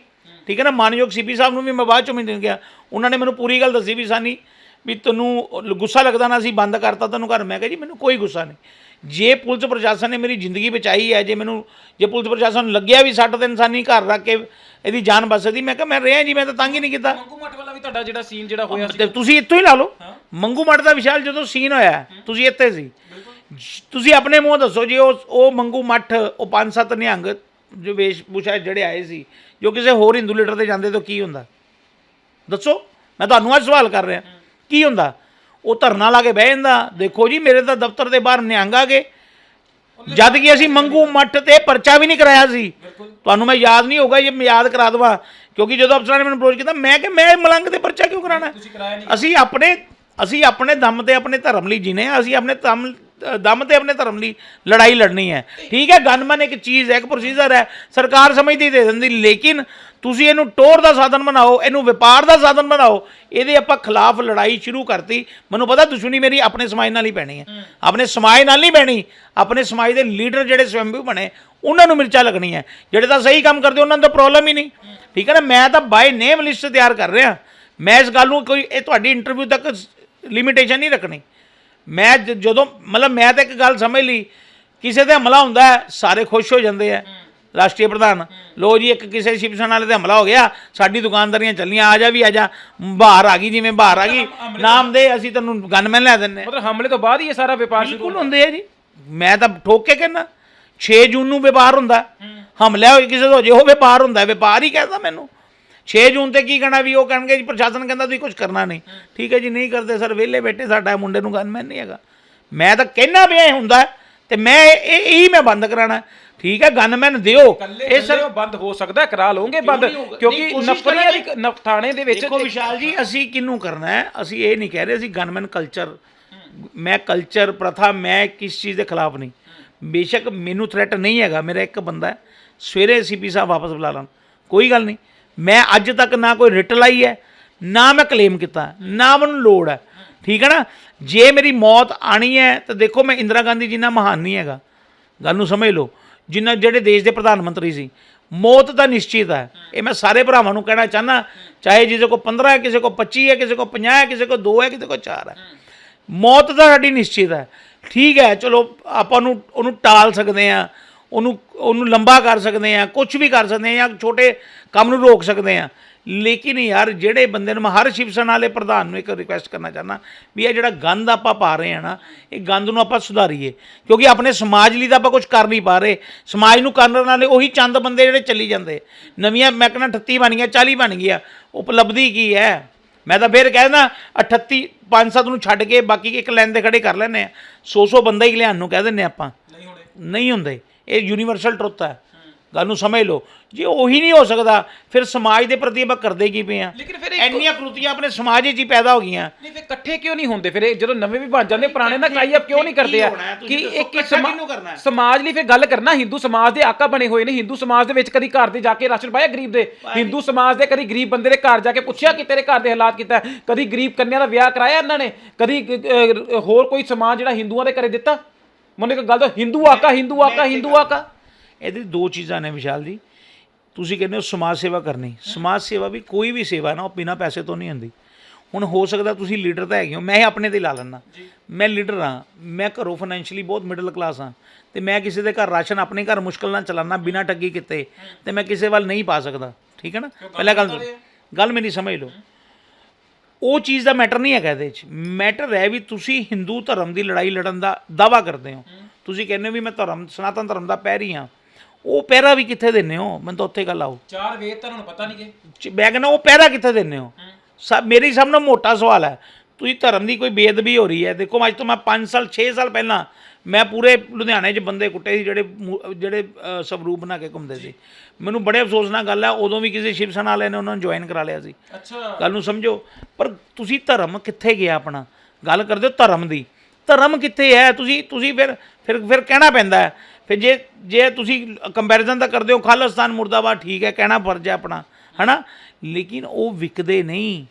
ਠੀਕ ਹੈ ਨਾ ਮਾਨਯੋਗ ਸੀਪੀ ਸਾਹਿਬ ਨੂੰ ਵੀ ਮੈਂ ਬਾਅਦ ਚੋਂ ਮਿਲਣ ਗਿਆ। ਉਹਨਾਂ ਨੇ ਮੈਨੂੰ ਪੂਰੀ ਗੱਲ ਦੱਸੀ ਵੀ ਸਾਨੀ ਵੀ ਤੈਨੂੰ ਗੁੱਸਾ ਲੱਗਦਾ ਨਾ ਸੀ ਬੰਦ ਕਰਤਾ ਤੈਨੂੰ ਘਰ। ਮੈਂ ਕਿਹਾ ਜੀ ਮੈਨੂੰ ਕੋਈ ਗੁੱਸਾ ਨਹੀਂ। ਜੇ ਪੁਲਿਸ ਪ੍ਰਸ਼ਾਸਨ ਨੇ ਮੇਰੀ ਜ਼ਿੰਦਗੀ ਬਚਾਈ ਹੈ ਜੇ ਮੈਨੂੰ ਜੇ ਪੁਲਿਸ ਪ੍ਰਸ਼ਾਸਨ ਨੂੰ ਲੱਗਿਆ ਵੀ ਸੱਟ ਤੇ ਇਨਸਾਨੀ ਘਰ ਰੱਖ ਕੇ ਇਹਦੀ ਜਾਨ ਬਚ ਸਕਦੀ ਮੈਂ ਕਿਹਾ ਮੈਂ ਰਿਹਾ ਜੀ ਮੈਂ ਤਾਂ ਤੰਗ ਹੀ ਨਹੀਂ ਕੀਤਾ। ਮੰਗੂ ਮੱਠ ਵਾਲਾ ਵੀ ਤੁਹਾਡਾ ਜਿਹੜਾ ਸੀਨ ਜਿਹੜਾ ਹੋਇਆ ਸੀ ਤੁਸੀਂ ਇੱਥੋਂ ਹੀ ਲਾ ਲਓ। ਮੰਗੂ ਮੱਠ ਦਾ ਵਿਸ਼ਾਲ ਜਦੋਂ ਸੀਨ ਹੋਇਆ ਤੁਸੀਂ ਇੱਥੇ ਸੀ। ਤੁਸੀਂ ਆਪਣੇ ਮੂੰਹ ਦੱਸੋ ਜੀ ਉਹ ਉਹ ਮੰਗੂ ਮੱਠ ਉਹ ਪੰਜ ਸੱਤ ਨਿਹੰਗ ਜੋ ਵੇਸ਼ ਭੂਸ਼ਾ ਜਿਹੜੇ ਆਏ ਸੀ ਜੋ ਕਿਸੇ ਹੋਰ ਹਿੰਦੂ ਲੀਡਰ ਤੇ ਜਾਂਦੇ ਤਾਂ ਕੀ ਹੁੰਦਾ? ਦੱਸੋ। ਮੈਂ ਤੁਹਾਨੂੰ ਅੱਜ ਸਵਾਲ ਕਰ ਰਿਹਾ। ਕੀ ਹੁੰਦਾ? ਉਹ ਧਰਨਾ ਲਾ ਕੇ ਬਹਿ ਜਾਂਦਾ। ਦੇਖੋ ਜੀ ਮੇਰੇ ਤਾਂ ਦਫ਼ਤਰ ਦੇ ਬਾਹਰ ਨਿਹੰਗ ਗਏ। ਜਦ ਕਿ ਅਸੀਂ ਮੰਗੂ ਮੱਠ ਤੇ ਪਰਚਾ ਵੀ ਨਹੀਂ ਕਰਾਇਆ ਸੀ। ਤੁਹਾਨੂੰ ਮੈਂ ਯਾਦ ਨਹੀਂ ਹੋਗਾ ਜੇ ਮੈਂ ਯਾਦ ਕਰਾ ਦਵਾਂ। ਕਿਉਂਕਿ ਜਦੋਂ ਅਫਸਰਾਂ ਨੇ ਮੈਨੂੰ ਅਪਰੋਚ ਕੀਤਾ ਮੈਂ ਕਿ ਮੈਂ ਮਲੰਗ ਤੇ ਪਰਚਾ ਕਿਉਂ ਕਰਾਣਾ ਅਸੀਂ ਆਪਣੇ ਅਸੀਂ ਆਪਣੇ ਦਮ ਤੇ ਆਪਣੇ ਧਰਮ ਲਈ ਜੀਨੇ ਆ ਅਸੀਂ ਆਪਣੇ ਦਮ ਦਮ ਤੇ ਆਪਣੇ ਧਰਮ ਲਈ ਲੜਾਈ ਲੜਨੀ ਹੈ। ਠੀਕ ਹੈ ਗਨਮਨ ਇੱਕ ਚੀਜ਼ ਹੈ ਇੱਕ ਪ੍ਰੋਸੀਜਰ ਹੈ ਸਰਕਾਰ ਸਮਝਦੀ ਦੇ ਦਿੰਦੀ ਲੇਕਿਨ ਤੁਸੀਂ ਇਹਨੂੰ ਟੋਰ ਦਾ ਸਾਧਨ ਬਣਾਓ ਇਹਨੂੰ ਵਪਾਰ ਦਾ ਸਾਧਨ ਬਣਾਓ ਇਹਦੇ ਆਪਾਂ ਖਿਲਾਫ ਲੜਾਈ ਸ਼ੁਰੂ ਕਰਤੀ। ਮੈਨੂੰ ਪਤਾ ਦੁਸ਼ਮਣੀ ਮੇਰੀ ਆਪਣੇ ਸਮਾਜ ਨਾਲ ਹੀ ਪੈਣੀ ਹੈ। ਆਪਣੇ ਸਮਾਜ ਨਾਲ ਨਹੀਂ ਪੈਣੀ ਆਪਣੇ ਸਮਾਜ ਦੇ ਲੀਡਰ ਜਿਹੜੇ ਸਵੈੰਭੂ ਬਣੇ ਉਹਨਾਂ ਨੂੰ ਮਿਰਚਾਂ ਲੱਗਣੀ ਹੈ। ਜਿਹੜੇ ਤਾਂ ਸਹੀ ਕੰਮ ਕਰਦੇ ਉਹਨਾਂ ਨੂੰ ਤਾਂ ਪ੍ਰੋਬਲਮ ਹੀ ਨਹੀਂ। ਠੀਕ ਹੈ ਨਾ ਮੈਂ ਤਾਂ ਬਾਈ ਨੇਮ ਲਿਸਟ ਤਿਆਰ ਕਰ ਰਿਹਾ। ਮੈਂ ਇਸ ਗੱਲ ਨੂੰ ਕੋਈ ਇਹ ਤੁਹਾਡੀ ਇੰਟਰਵਿਊ ਤੱਕ ਲਿਮਿਟੇਸ਼ਨ ਨਹੀਂ ਰੱਖਣੀ। ਮੈਂ ਜਦੋਂ ਮਤਲਬ ਮੈਂ ਤਾਂ ਇੱਕ ਗੱਲ ਸਮਝ ਲਈ ਕਿਸੇ ਤੇ ਹਮਲਾ ਹੁੰਦਾ ਸਾਰੇ ਖੁਸ਼ ਹੋ ਜਾਂਦੇ ਆ ਰਾਸ਼ਟਰੀ ਪ੍ਰਧਾਨ। ਲੋ ਜੀ ਇੱਕ ਕਿਸੇ ਸ਼ਿਵ ਸੈਨਾ ਵਾਲੇ ਤੇ ਹਮਲਾ ਹੋ ਗਿਆ ਸਾਡੀ ਦੁਕਾਨਦਾਰੀਆਂ ਚੱਲੀਆਂ ਆ ਜਾ ਵੀ ਆ ਜਾ। ਬਾਹਰ ਆ ਗਈ ਜਿਵੇਂ ਬਾਹਰ ਆ ਗਈ ਨਾਮ ਦੇ ਅਸੀਂ ਤੈਨੂੰ ਗਨਮੈਨ ਲੈ ਦਿੰਨੇ। ਮਤਲਬ ਹਮਲੇ ਤੋਂ ਬਾਅਦ ਹੀ ਇਹ ਸਾਰਾ ਵਪਾਰ ਸ਼ੁਰੂ ਬਿਲਕੁਲ ਹੁੰਦੇ। ਆ ਜੀ। ਮੈਂ ਤਾਂ ਠੋਕ ਕੇ ਕਹਿੰਦਾ 6 ਜੂਨ ਨੂੰ ਵਪਾਰ ਹੁੰਦਾ। ਹਮਲਾ ਹੋਏ ਕਿਸੇ ਹੋ ਜੇ ਉਹ ਵਪਾਰ ਹੁੰਦਾ ਵਪਾਰ ਹੀ ਕਹਿੰਦਾ ਮੈਨੂੰ। 6 ਜੂਨ ਤੇ ਕੀ ਕਹਿਣਾ ਵੀ ਉਹ ਕਹਿਣਗੇ ਜੀ ਪ੍ਰਸ਼ਾਸਨ ਕਹਿੰਦਾ ਤੁਸੀਂ ਕੁਝ ਕਰਨਾ ਨਹੀਂ। ਠੀਕ ਹੈ ਜੀ ਨਹੀਂ ਕਰਦੇ ਸਰ ਵਿਹਲੇ ਬੈਠੇ ਸਾਡਾ ਮੁੰਡੇ ਨੂੰ ਗਨਮੈਨ ਨਹੀਂ ਹੈਗਾ। ਮੈਂ ਤਾਂ ਕਹਿਣਾ ਵੀ ਇਹ ਹੁੰਦਾ ਤੇ ਮੈਂ ਇਹ ਇਹੀ ਮੈਂ ਬੰਦ ਕਰਾਣਾ ਠੀਕ ਹੈ ਗਨਮੈਨ ਦਿਓ। ਇਹ ਸਰ ਬੰਦ ਹੋ ਸਕਦਾ ਕਰਾ ਲਓਗੇ ਬੰਦ। ਕਿਉਂਕਿ ਨਫਰੀਆਂ ਦੀ ਥਾਣੇ ਦੇ ਵਿੱਚ ਦੇਖੋ ਵਿਸ਼ਾਲ ਜੀ ਅਸੀਂ ਕਿਹਨੂੰ ਕਰਨਾ ਹੈ? ਅਸੀਂ ਇਹ ਨਹੀਂ ਕਹਿ ਰਹੇ ਅਸੀਂ ਗਨਮੈਨ ਕਲਚਰ ਮੈਂ ਕਲਚਰ ਪ੍ਰਥਾ ਮੈਂ ਕਿਸ ਚੀਜ਼ ਦੇ ਖਿਲਾਫ ਨਹੀਂ। ਬੇਸ਼ੱਕ ਮੈਨੂੰ ਥ੍ਰੈਟ ਨਹੀਂ ਹੈਗਾ ਮੇਰਾ ਇੱਕ ਬੰਦਾ ਹੈ। ਸਵੇਰੇ ਸੀਪੀ ਸਾਹਿਬ ਵਾਪਸ ਬੁਲਾ ਲੈਣ। ਕੋਈ ਗੱਲ ਨਹੀਂ। ਮੈਂ ਅੱਜ ਤੱਕ ਨਾ ਕੋਈ ਰਿਟ ਲਾਈ ਹੈ, ਨਾ ਮੈਂ ਕਲੇਮ ਕੀਤਾ, ਨਾ ਮੈਨੂੰ ਲੋੜ ਹੈ। ਠੀਕ ਹੈ ਨਾ? ਜੇ ਮੇਰੀ ਮੌਤ ਆਣੀ ਹੈ, ਤਾਂ ਦੇਖੋ ਮੈਂ ਇੰਦਰਾ ਗਾਂਧੀ ਜਿੰਨਾ ਮਹਾਨ ਨਹੀਂ ਹੈਗਾ। ਗੱਲ ਨੂੰ ਸਮਝ ਲਓ। ਜਿੰਨਾ ਜਿਹੜੇ ਦੇਸ਼ ਦੇ ਪ੍ਰਧਾਨ ਮੰਤਰੀ ਸੀ, ਮੌਤ ਤਾਂ ਨਿਸ਼ਚਿਤ ਹੈ। ਇਹ ਮੈਂ ਸਾਰੇ ਭਰਾਵਾਂ ਨੂੰ ਕਹਿਣਾ ਚਾਹਨਾ ਚਾਹੇ ਜਿਹਦੇ ਕੋ 15 ਹੈ, ਕਿਸੇ ਕੋ 25 ਹੈ, ਕਿਸੇ ਕੋ 50 ਹੈ, ਕਿਸੇ ਕੋ 2 ਹੈ, ਕਿਸੇ ਕੋ 4 ਹੈ। ਮੌਤ ਤਾਂ ਸਾਡੀ ਨਿਸ਼ਚਿਤ ਹੈ। ਠੀਕ ਹੈ, ਚਲੋ ਆਪਾਂ ਨੂੰ ਉਹਨੂੰ ਟਾਲ ਸਕਦੇ ਆ ਉਹਨੂੰ ਉਹਨੂੰ ਲੰਬਾ ਕਰ ਸਕਦੇ ਆ ਕੁਝ ਵੀ ਕਰ ਸਕਦੇ ਆ ਜਾਂ ਛੋਟੇ ਕੰਮ ਨੂੰ ਰੋਕ ਸਕਦੇ ਆ ਲੇਕਿਨ ਯਾਰ ਜਿਹੜੇ ਬੰਦੇ ਨੂੰ ਮੈਂ ਹਰ ਸ਼ਿਵ ਸੈਨਾ ਵਾਲੇ ਪ੍ਰਧਾਨ ਨੂੰ ਇੱਕ ਰਿਕੁਐਸਟ ਕਰਨਾ ਚਾਹੁੰਦਾ ਵੀ ਇਹ ਜਿਹੜਾ ਗੰਦ ਆਪਾਂ ਪਾ ਰਹੇ ਆ ਨਾ ਇਹ ਗੰਦ ਨੂੰ ਆਪਾਂ ਸੁਧਾਰੀਏ। ਕਿਉਂਕਿ ਆਪਣੇ ਸਮਾਜ ਲਈ ਤਾਂ ਆਪਾਂ ਕੁਝ ਕਰ ਨਹੀਂ ਪਾ ਰਹੇ। ਸਮਾਜ ਨੂੰ ਕਰਨ ਵਾਲੇ ਉਹੀ ਚੰਦ ਬੰਦੇ ਜਿਹੜੇ ਚੱਲੀ ਜਾਂਦੇ। ਨਵੀਆਂ ਮੈਂ ਕਹਿੰਦਾ 38 ਬਣ ਗਈਆਂ 40 ਬਣ ਗਈਆਂ। ਉਪਲਬਧੀ ਕੀ ਹੈ? ਮੈਂ ਤਾਂ ਫਿਰ ਕਹਿੰਦਾ 38 ਪੰਜ ਸੱਤ ਨੂੰ ਛੱਡ ਕੇ ਬਾਕੀ ਇੱਕ ਲਾਈਨ ਦੇ ਖੜੇ ਕਰ ਲੈਂਦੇ ਆ 100 100 ਬੰਦਾ ਹੀ ਲਿਆਉਣ ਨੂੰ ਕਹਿ ਦਿੰਦੇ ਆਪਾਂ। ਨਹੀਂ ਹੁੰਦੇ। ਇਹ ਯੂਨੀਵਰਸਲ ਟਰੁੱਥ ਹੈ। ਗੱਲ ਨੂੰ ਸਮਝ ਲਓ। ਜੇ ਉਹੀ ਨਹੀਂ ਹੋ ਸਕਦਾ ਫਿਰ ਸਮਾਜ ਦੇ ਪ੍ਰਤੀ ਆਪਾਂ ਕਰਦੇ ਕੀ ਪਏ ਆ ਲੇਕਿਨ ਫਿਰ ਇੱਕ- ਇੰਨੀਆਂ ਕਰੂਤੀਆਂ ਆਪਣੇ ਸਮਾਜ ਵਿੱਚ ਹੀ ਪੈਦਾ ਹੋ ਗਈਆਂ। ਨਹੀਂ ਫਿਰ ਇਕੱਠੇ ਕਿਉਂ ਨਹੀਂ ਹੁੰਦੇ? ਫਿਰ ਇਹ ਜਦੋਂ ਨਵੇਂ ਵੀ ਬਣ ਜਾਂਦੇ ਪੁਰਾਣੇ ਨਾਲ ਕਾਈ ਅਪ ਕਿਉਂ ਨਹੀਂ ਕਰਦੇ ਆ? ਕੀ ਇੱਕ? ਸਮਾਜ ਲਈ ਫਿਰ ਗੱਲ ਕਰਨਾ ਹਿੰਦੂ ਸਮਾਜ ਦੇ ਆਕਾ ਬਣੇ ਹੋਏ ਨੇ। ਹਿੰਦੂ ਸਮਾਜ ਦੇ ਵਿੱਚ ਕਦੀ ਘਰ ਦੇ ਜਾ ਕੇ ਰਾਸ਼ਨ ਪਾਇਆ ਗਰੀਬ ਦੇ? ਹਿੰਦੂ ਸਮਾਜ ਦੇ ਕਦੀ ਗਰੀਬ ਬੰਦੇ ਦੇ ਘਰ ਜਾ ਕੇ ਪੁੱਛਿਆ ਕਿ ਤੇਰੇ ਘਰ ਦੇ ਹਾਲਾਤ ਕਿੱਦਾਂ ਹੈ? ਕਦੀ ਗਰੀਬ ਕੰਨਿਆ ਦਾ ਵਿਆਹ ਕਰਾਇਆ ਇਹਨਾਂ ਨੇ? ਕਦੀ ਅਹ, ਹੋਰ ਕੋਈ ਸਮਾਜ ਜਿਹੜਾ ਹਿੰਦੂਆਂ ਦੇ ਘਰੇ ਦਿੱਤਾ? ਮੈਨੂੰ ਇੱਕ ਗੱਲ ਤਾਂ ਹਿੰਦੂ ਆਕਾ ਹਿੰਦੂ ਆਕਾ ਹਿੰਦੂ ਆਕਾ। ਇਹਦੀ ਦੋ ਚੀਜ਼ਾਂ ਨੇ ਵਿਸ਼ਾਲ ਜੀ। ਤੁਸੀਂ ਕਹਿੰਦੇ ਹੋ ਸਮਾਜ ਸੇਵਾ ਕਰਨੀ। ਸਮਾਜ ਸੇਵਾ ਵੀ ਕੋਈ ਵੀ ਸੇਵਾ ਨਾ ਉਹ ਬਿਨਾਂ ਪੈਸੇ ਤੋਂ ਨਹੀਂ ਹੁੰਦੀ। ਹੁਣ ਹੋ ਸਕਦਾ ਤੁਸੀਂ ਲੀਡਰ ਤਾਂ ਹੈਗੇ ਹੋ ਮੈਂ ਆਪਣੇ ਤੇ ਲਾ ਲੈਣਾ ਮੈਂ ਲੀਡਰ ਹਾਂ ਮੈਂ ਘਰੋਂ ਫਾਈਨੈਂਸ਼ੀਅਲੀ ਬਹੁਤ ਮਿਡਲ ਕਲਾਸ ਹਾਂ। ਤੇ ਮੈਂ ਕਿਸੇ ਦੇ ਘਰ ਰਾਸ਼ਨ ਆਪਣੇ ਘਰ ਮੁਸ਼ਕਲ ਨਾਲ ਚਲਾਨਾ ਬਿਨਾਂ ਠੱਗੀ ਕੀਤੇ। ਤੇ ਮੈਂ ਕਿਸੇ ਵੱਲ ਨਹੀਂ ਪਾ ਸਕਦਾ। ਠੀਕ ਹੈ ਨਾ? ਪਹਿਲਾਂ ਗੱਲ ਗੱਲ ਮੇਰੀ ਸਮਝ ਲਓ। ਉਹ ਚੀਜ਼ ਦਾ ਮੈਟਰ ਨਹੀਂ ਹੈਗਾ ਇਹਦੇ 'ਚ। ਮੈਟਰ ਹੈ ਵੀ ਤੁਸੀਂ ਹਿੰਦੂ ਧਰਮ ਦੀ ਲੜਾਈ ਲੜਨ ਦਾ ਦਾਵਾ ਕਰਦੇ ਹੋ। ਤੁਸੀਂ ਕਹਿੰਦੇ ਹੋ ਵੀ ਮੈਂ ਧਰਮ ਸਨਾਤਨ ਧਰਮ ਦਾ ਪੈਰੀ ਹਾਂ। ਉਹ ਪਹਿਰਾ ਵੀ ਕਿੱਥੇ ਦਿੰਦੇ ਹੋ? ਮੈਨੂੰ ਤਾਂ ਉੱਥੇ ਗੱਲ ਆਓ। ਚਾਰ ਵੇਦ ਤਾਂ ਤੁਹਾਨੂੰ ਪਤਾ ਨਹੀਂ ਕਿ ਮੈਂ ਕਹਿੰਦਾ ਉਹ ਪਹਿਰਾ ਕਿੱਥੇ ਦਿੰਦੇ ਹੋ? ਸਭ ਮੇਰੀ ਨੂੰ ਮੋਟਾ ਸਵਾਲ ਹੈ। ਤੁਸੀਂ ਧਰਮ ਦੀ ਕੋਈ ਬੇਅਦਬੀ ਹੋ ਰਹੀ ਹੈ? ਦੇਖੋ ਅੱਜ ਤੋਂ ਮੈਂ 5 ਸਾਲ 6 ਸਾਲ ਪਹਿਲਾਂ ਮੈਂ ਪੂਰੇ ਲੁਧਿਆਣੇ 'ਚ ਬੰਦੇ ਕੁੱਟੇ ਸੀ ਜਿਹੜੇ ਮੂ- ਜਿਹੜੇ ਅ, ਸਵਰੂਪ ਬਣਾ ਕੇ ਘੁੰਮਦੇ ਸੀ। ਮੈਨੂੰ ਬੜੇ ਅਫਸੋਸ ਨਾਲ ਗੱਲ ਹੈ ਉਦੋਂ ਵੀ ਕਿਸੇ ਸ਼ਿਵ ਸੈਨਾ ਵਾਲੇ ਨੇ ਉਹਨਾਂ ਨੂੰ ਜੁਆਇਨ ਕਰਾ ਲਿਆ ਸੀ। ਅੱਛਾ। ਗੱਲ ਨੂੰ ਸਮਝੋ। ਪਰ ਤੁਸੀਂ ਧਰਮ ਕਿੱਥੇ ਗਿਆ ਆਪਣਾ? ਗੱਲ ਕਰਦੇ ਹੋ ਧਰਮ ਦੀ। ਧਰਮ ਕਿੱਥੇ ਹੈ? ਤੁਸੀਂ ਤੁਸੀਂ ਫਿਰ ਫਿਰ ਫਿਰ ਕਹਿਣਾ ਪੈਂਦਾ ਹੈ। ਫਿਰ ਜੇ ਜੇ ਤੁਸੀਂ ਕੰਪੈਰੀਜ਼ਨ ਤਾਂ ਕਰਦੇ ਹੋ ਖਾਲਿਸਤਾਨ ਮੁਰਦਾਬਾਦ ਠੀਕ ਹੈ ਕਹਿਣਾ ਫਰਜ਼ ਹੈ ਆਪਣਾ। ਹਨਾ? ਲੇਕਿਨ ਉਹ ਵਿਕਦੇ ਨਹੀਂ।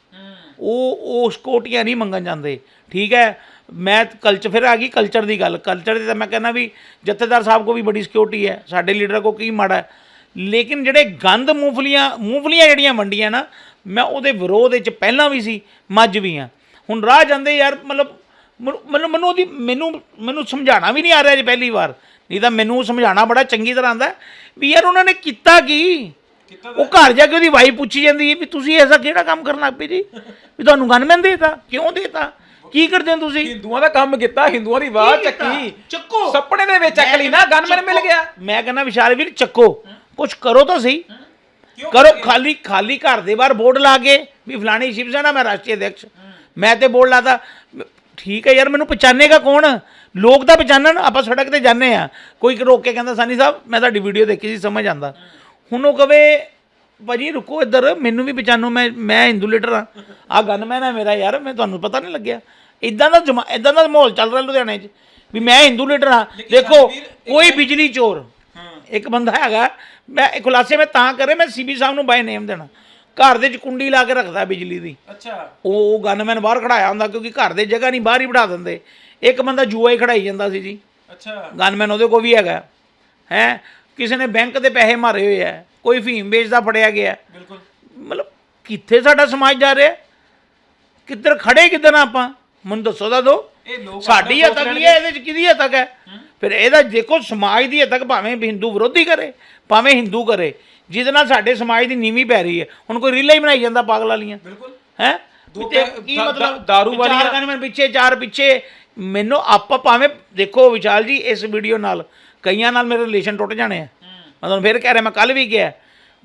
ਉਹ ਉਹ ਸਕੋਟੀਆਂ ਨਹੀਂ ਮੰਗਣ ਜਾਂਦੇ। ਠੀਕ ਹੈ? ਮੈਂ ਕਲਚਰ ਫਿਰ ਆ ਗਈ ਕਲਚਰ ਦੀ ਗੱਲ। ਕਲਚਰ ਦੀ ਤਾਂ ਮੈਂ ਕਹਿੰਦਾ ਵੀ ਜਥੇਦਾਰ ਸਾਹਿਬ ਕੋ ਵੀ ਬੜੀ ਸਿਕਿਉਰਿਟੀ ਹੈ। ਸਾਡੇ ਲੀਡਰ ਕੋ ਕੀ ਮਾੜਾ ਹੈ। ਲੇਕਿਨ ਜਿਹੜੇ ਗੰਦ ਮੂੰਗਫਲੀਆਂ ਮੂੰਗਫਲੀਆਂ ਜਿਹੜੀਆਂ ਵੰਡੀਆਂ ਨਾ, ਮੈਂ ਉਹਦੇ ਵਿਰੋਧ ਵਿੱਚ ਪਹਿਲਾਂ ਵੀ ਸੀ, ਮੱਝ ਵੀ ਆ ਹੁਣ ਰਾਹ ਜਾਂਦੇ ਯਾਰ, ਮਤਲਬ ਮੈਨੂੰ ਮੈਨੂੰ- ਮੈਨੂੰ ਉਹਦੀ, ਮੈਨੂੰ ਮੈਨੂੰ ਸਮਝਾਉਣਾ ਵੀ ਨਹੀਂ ਆ ਰਿਹਾ ਜੀ ਪਹਿਲੀ ਵਾਰ। ਨਹੀਂ ਤਾਂ ਮੈਨੂੰ ਸਮਝਾਉਣਾ ਬੜਾ ਚੰਗੀ ਤਰ੍ਹਾਂ ਆਉਂਦਾ। ਵੀ ਯਾਰ ਉਹਨਾਂ ਨੇ ਕੀਤਾ ਕੀ? ਉਹ ਘਰ ਜਾ ਕੇ ਉਹਦੀ ਵਾਈਫ ਪੁੱਛੀ ਜਾਂਦੀ ਹੈ ਵੀ ਤੁਸੀਂ ਐਸਾ ਕਿਹੜਾ ਕੰਮ ਕਰਨ ਲੱਗ ਪਏ ਜੀ? ਵੀ ਤੁਹਾਨੂੰ ਗਨਮੈਨ ਦੇਤਾ? ਕਿਉਂ ਦੇਤਾ? ਕੀ ਕਰਦੇ ਹੋ ਤੁਸੀਂ? ਹਿੰਦੂਆਂ ਦਾ ਕੰਮ ਕੀਤਾ ਹਿੰਦੂਆਂ ਦੀ ਕੀ ਕੀਤਾ? ਚੱਕੀ। ਚੱਕੋ। ਸੁਪਨੇ ਦੇ ਵਿੱਚ ਚੱਕ ਲਈ ਨਾ ਗਨਮੈਨ ਮਿਲ ਗਿਆ। ਮੈਂ ਕਹਿੰਦਾ ਵਿਸ਼ਾਲ ਵੀਰ ਚੱਕੋ। ਕੁਝ ਕਰੋ ਤਾਂ ਸਹੀ। ਕਰੋ ਖਾਲੀ ਖਾਲੀ ਘਰ ਦੇ ਬਾਹਰ ਬੋਰਡ ਲਾ ਕੇ ਵੀ ਫਲਾਣੀ ਸ਼ਿਵ ਸੈਨਾ ਮੈਂ ਰਾਸ਼ਟਰੀ ਅਧਿਕਸ਼। ਮੈਂ ਤੇ ਬੋਰਡ ਲਾਤਾ। ਠੀਕ ਹੈ ਯਾਰ ਮੈਨੂੰ ਪਛਾਣੇਗਾ ਕੌਣ? ਲੋਕ ਤਾਂ ਪਛਾਣਨ ਆਪਾਂ ਸੜਕ ਤੇ ਜਾਂਦੇ ਆ ਕੋਈ ਰੋਕ ਕੇ ਕਹਿੰਦਾ ਸਾਨੀ ਸਾਹਿਬ ਮੈਂ ਤੁਹਾਡੀ ਵੀਡੀਓ ਦੇਖੀ ਸੀ ਸਮਝ ਆਂਦਾ ਹੁਣ ਉਹ ਕਵੇ ਭਾਜੀ ਰੁਕੋ ਇੱਧਰ ਮੈਨੂੰ ਵੀ ਪਛਾਣੋ ਮੈਂ ਮੈਂ ਹਿੰਦੂ ਲੀਡਰ ਆ ਆ ਗਨਮੈਨ ਹੈ ਮੇਰਾ ਯਾਰ ਮੈਂ ਤੁਹਾਨੂੰ ਪਤਾ ਨਹੀਂ ਲੱਗਿਆ। ਇਦਾਂ ਦਾ ਜਮਾ ਇਦਾਂ ਦਾ ਮਾਹੌਲ ਚੱਲ ਰਿਹਾ ਲੁਧਿਆਣੇ 'ਚ ਵੀ ਮੈਂ ਹਿੰਦੂ ਲੀਡਰ ਹਾਂ। ਦੇਖੋ ਕੋਈ ਬਿਜਲੀ ਚੋਰ ਇੱਕ ਬੰਦਾ ਹੈਗਾ ਮੈਂ ਇਹ ਖੁਲਾਸੇ ਮੈਂ ਤਾਂ ਕਰੇ ਮੈਂ ਸੀਬੀ ਸਾਹਿਬ ਨੂੰ ਬਾਈ ਨੇਮ ਦੇਣਾ। ਘਰ ਦੇ ਚ ਕੁੰਡੀ ਲਾ ਕੇ ਰੱਖਦਾ ਬਿਜਲੀ ਦੀ। ਅੱਛਾ। ਉਹ ਉਹ ਗਨਮੈਨ ਬਾਹਰ ਖੜਾਇਆ ਹੁੰਦਾ ਕਿਉਂਕਿ ਘਰ ਦੇ ਜਗ੍ਹਾ ਨਹੀਂ ਬਾਹਰ ਹੀ ਬਿਠਾ ਦਿੰਦੇ। ਇੱਕ ਬੰਦਾ ਜੂਆ ਹੀ ਖੜਾਈ ਜਾਂਦਾ ਸੀ ਜੀ। ਅੱਛਾ। ਗਨਮੈਨ ਉਹਦੇ ਕੋਲ ਵੀ ਹੈਗਾ। ਹੈ? ਕਿਸੇ ਨੇ ਬੈਂਕ ਦੇ ਪੈਸੇ ਮਾਰੇ ਹੋਏ ਆ ਕੋਈ ਫੀਮ ਵੇਚਦਾ ਫੜਿਆ ਗਿਆ। ਬਿਲਕੁਲ। ਮਤਲਬ ਕਿੱਥੇ ਸਾਡਾ ਸਮਾਜ ਜਾ ਰਿਹਾ? ਕਿੱਧਰ ਖੜੇ ਕਿੱਧਰ ਆਪਾਂ? ਮੈਨੂੰ ਦੱਸੋ ਤਾਂ ਦੋ। ਲੋਕ ਸਾਡੀ ਹੱਦ ਤੱਕ ਹੀ ਹੈ ਇਹਦੇ ਚ ਕਿਹਦੀ ਹੱਦ ਤੱਕ ਹੈ? ਫਿਰ ਇਹਦਾ ਦੇਖੋ ਸਮਾਜ ਦੀ ਹੱਦ ਤੱਕ ਭਾਵੇਂ ਹਿੰਦੂ ਵਿਰੋਧੀ ਕਰੇ ਭਾਵੇਂ ਹਿੰਦੂ ਕਰੇ ਜਿਹਦੇ ਨਾਲ ਸਾਡੇ ਸਮਾਜ ਦੀ ਨੀਵੀਂ ਪੈ ਰਹੀ ਹੈ। ਹੁਣ ਕੋਈ ਰੀਲਾਂ ਹੀ ਬਣਾਈ ਜਾਂਦਾ ਪਾਗਲ ਵਾਲੀਆਂ। ਬਿਲਕੁਲ। ਹੈ? ਦੋ ਕੀ ਦਾ- ਮਤਲਬ ਦਾ- ਦਾਰੂ ਚਾਰ ਵਾਲੀਆਂ- ਪਿੱਛੇ ਚਾਰ ਪਿੱਛੇ। ਮੈਨੂੰ ਆਪਾਂ ਭਾਵੇਂ ਦੇਖੋ ਵਿਸ਼ਾਲ ਜੀ ਇਸ ਵੀਡੀਓ ਨਾਲ ਕਈਆਂ ਨਾਲ ਮੇਰੇ ਰਿਲੇਸ਼ਨ ਟੁੱਟ ਜਾਣੇ ਆ। ਮੈਂ ਤੁਹਾਨੂੰ ਫਿਰ ਕਹਿ ਰਿਹਾ ਮੈਂ ਕੱਲ ਵੀ ਗਿਆ।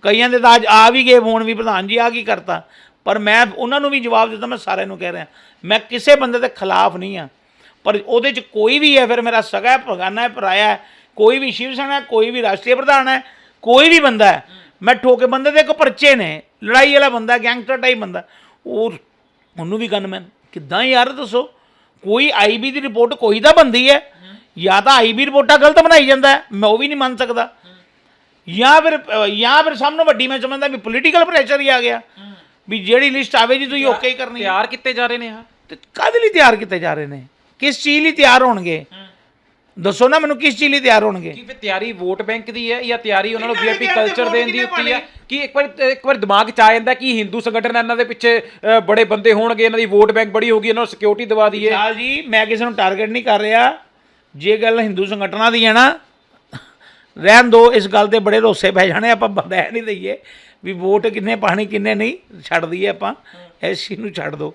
ਕਈਆਂ ਦੇ ਤਾਂ ਅੱਜ ਆ ਵੀ ਗਏ ਫੋਨ ਵੀ ਪ੍ਰਧਾਨ ਜੀ ਆ ਕੀ ਕਰਤਾ। ਪਰ ਮੈਂ ਉਹਨਾਂ ਨੂੰ ਵੀ ਜਵਾਬ ਦਿੱਤਾ ਮੈਂ ਸਾਰਿਆਂ ਨੂੰ ਕਹਿ ਰਿਹਾ। ਮੈਂ ਕਿਸੇ ਬੰਦੇ ਦੇ ਖਿਲਾਫ ਨਹੀਂ ਆ। ਪਰ ਉਹਦੇ ਚ ਕੋਈ ਵੀ ਹੈ ਫਿਰ ਮੇਰਾ ਸਗਾ ਹੈ ਭਗਾਨਾ ਹੈ ਪਰਾਇਆ ਹੈ ਕੋਈ ਵੀ ਸ਼ਿਵ ਸੈਨਾ ਕੋਈ ਵੀ ਰਾਸ਼ਟਰੀ ਪ੍ਰਧਾਨ ਹੈ ਕੋਈ ਵੀ ਬੰਦਾ ਹੈ ਮੈਂ ਠੋਕੇ ਬੰਦੇ ਦੇ ਕੋ ਪਰਚੇ ਨੇ ਲੜਾਈ ਵਾਲਾ ਬੰਦਾ ਗੈਂਗਸਟਰ ਟਾਈਪ ਬੰਦਾ। ਉਹ ਉਹਨੂੰ ਵੀ ਗਨਮੈਨ ਕਿੱਦਾਂ ਯਾਰ ਦੱਸੋ? ਕੋਈ ਆਈਬੀ ਦੀ ਰਿਪੋਰਟ ਕੋਈ ਤਾਂ ਬੰਦੀ ਹੈ। ਜਾਂ ਤਾਂ ਆਈਬੀ ਰਿਪੋਰਟਾਂ ਗਲਤ ਬਣਾਈ ਜਾਂਦਾ ਹੈ ਮੈਂ ਉਹ ਵੀ ਨਹੀਂ ਮੰਨ ਸਕਦਾ। ਜਾਂ ਫਿਰ ਅ, ਜਾਂ ਫਿਰ ਸਾਹਮਣੇ ਵੱਡੀ ਮੈਂ ਸਮਝਦਾ ਵੀ ਪੋਲੀਟੀਕਲ ਪ੍ਰੈਸ਼ਰ ਹੀ ਆ ਗਿਆ। ਵੀ ਜਿਹੜੀ ਲਿਸਟ ਆਵੇ ਜੀ ਤੁਸੀਂ ਓਕੇ ਹੀ ਕਰਨੀ ਹੈ। ਤਿਆਰ ਕੀਤੇ ਜਾ ਰਹੇ ਨੇ ਆ ਤੇ ਕਾਹਦੇ ਲਈ ਤਿਆਰ ਕੀਤੇ ਜਾ ਰਹੇ ਨੇ? ਕਿਸ ਚੀਜ਼ ਲਈ ਤਿਆਰ ਹੋਣਗੇ? ਦੱਸੋ ਨਾ ਮੈਨੂੰ ਕਿਸ ਚੀਜ਼ ਲਈ ਤਿਆਰ ਹੋਣਗੇ? ਕੀ ਫਿਰ ਤਿਆਰੀ ਵੋਟ ਬੈਂਕ ਦੀ ਹੈ ਜਾਂ ਤਿਆਰੀ ਉਹਨਾਂ ਨੂੰ ਇਹਨਾਂ ਨੇ ਵੀਆਈਪੀ ਕਲਚਰ ਵੋਟ ਦੇਣ ਦੀ ਕਿਹਨੇ ਉੱਤੀ ਹੈ? ਕਿ ਇੱਕ ਵਾਰ ਇੱਕ ਵਾਰ ਦਿਮਾਗ 'ਚ ਆ ਜਾਂਦਾ ਕਿ ਹਿੰਦੂ ਸੰਗਠਨ ਇਹਨਾਂ ਦੇ ਪਿੱਛੇ ਅ, ਬੜੇ ਬੰਦੇ ਹੋਣਗੇ ਇਹਨਾਂ ਦੀ ਵੋਟ ਬੈਂਕ ਬੜੀ ਹੋਗੀ ਇਹਨਾਂ ਨੂੰ ਸਿਕਿਉਰਿਟੀ ਦਵਾ ਦਈਏ। ਵਿਸ਼ਾਲ ਜੀ ਮੈਂ ਕਿਸੇ ਨੂੰ ਟਾਰਗੇਟ ਨਹੀਂ ਕਰ ਰਿਹਾ। ਜੇ ਗੱਲ ਹਿੰਦੂ ਸੰਗਠਨਾਂ ਦੀ ਹੈ ਨਾ ਰਹਿਣ ਦੋ ਇਸ ਗੱਲ ਤੇ ਬੜੇ ਰੋਸੇ ਪੈ ਜਾਣੇ ਆਪਾਂ ਰਹਿ ਨਹੀਂ ਦਈਏ ਵੀ ਵੋਟ ਕਿੰਨੇ ਪਾਣੀ ਕਿੰਨੇ ਨਹੀਂ ਛੱਡ ਦਈਏ ਆਪਾਂ ਚੀਜ਼ ਨੂੰ ਛੱਡ ਦੋ।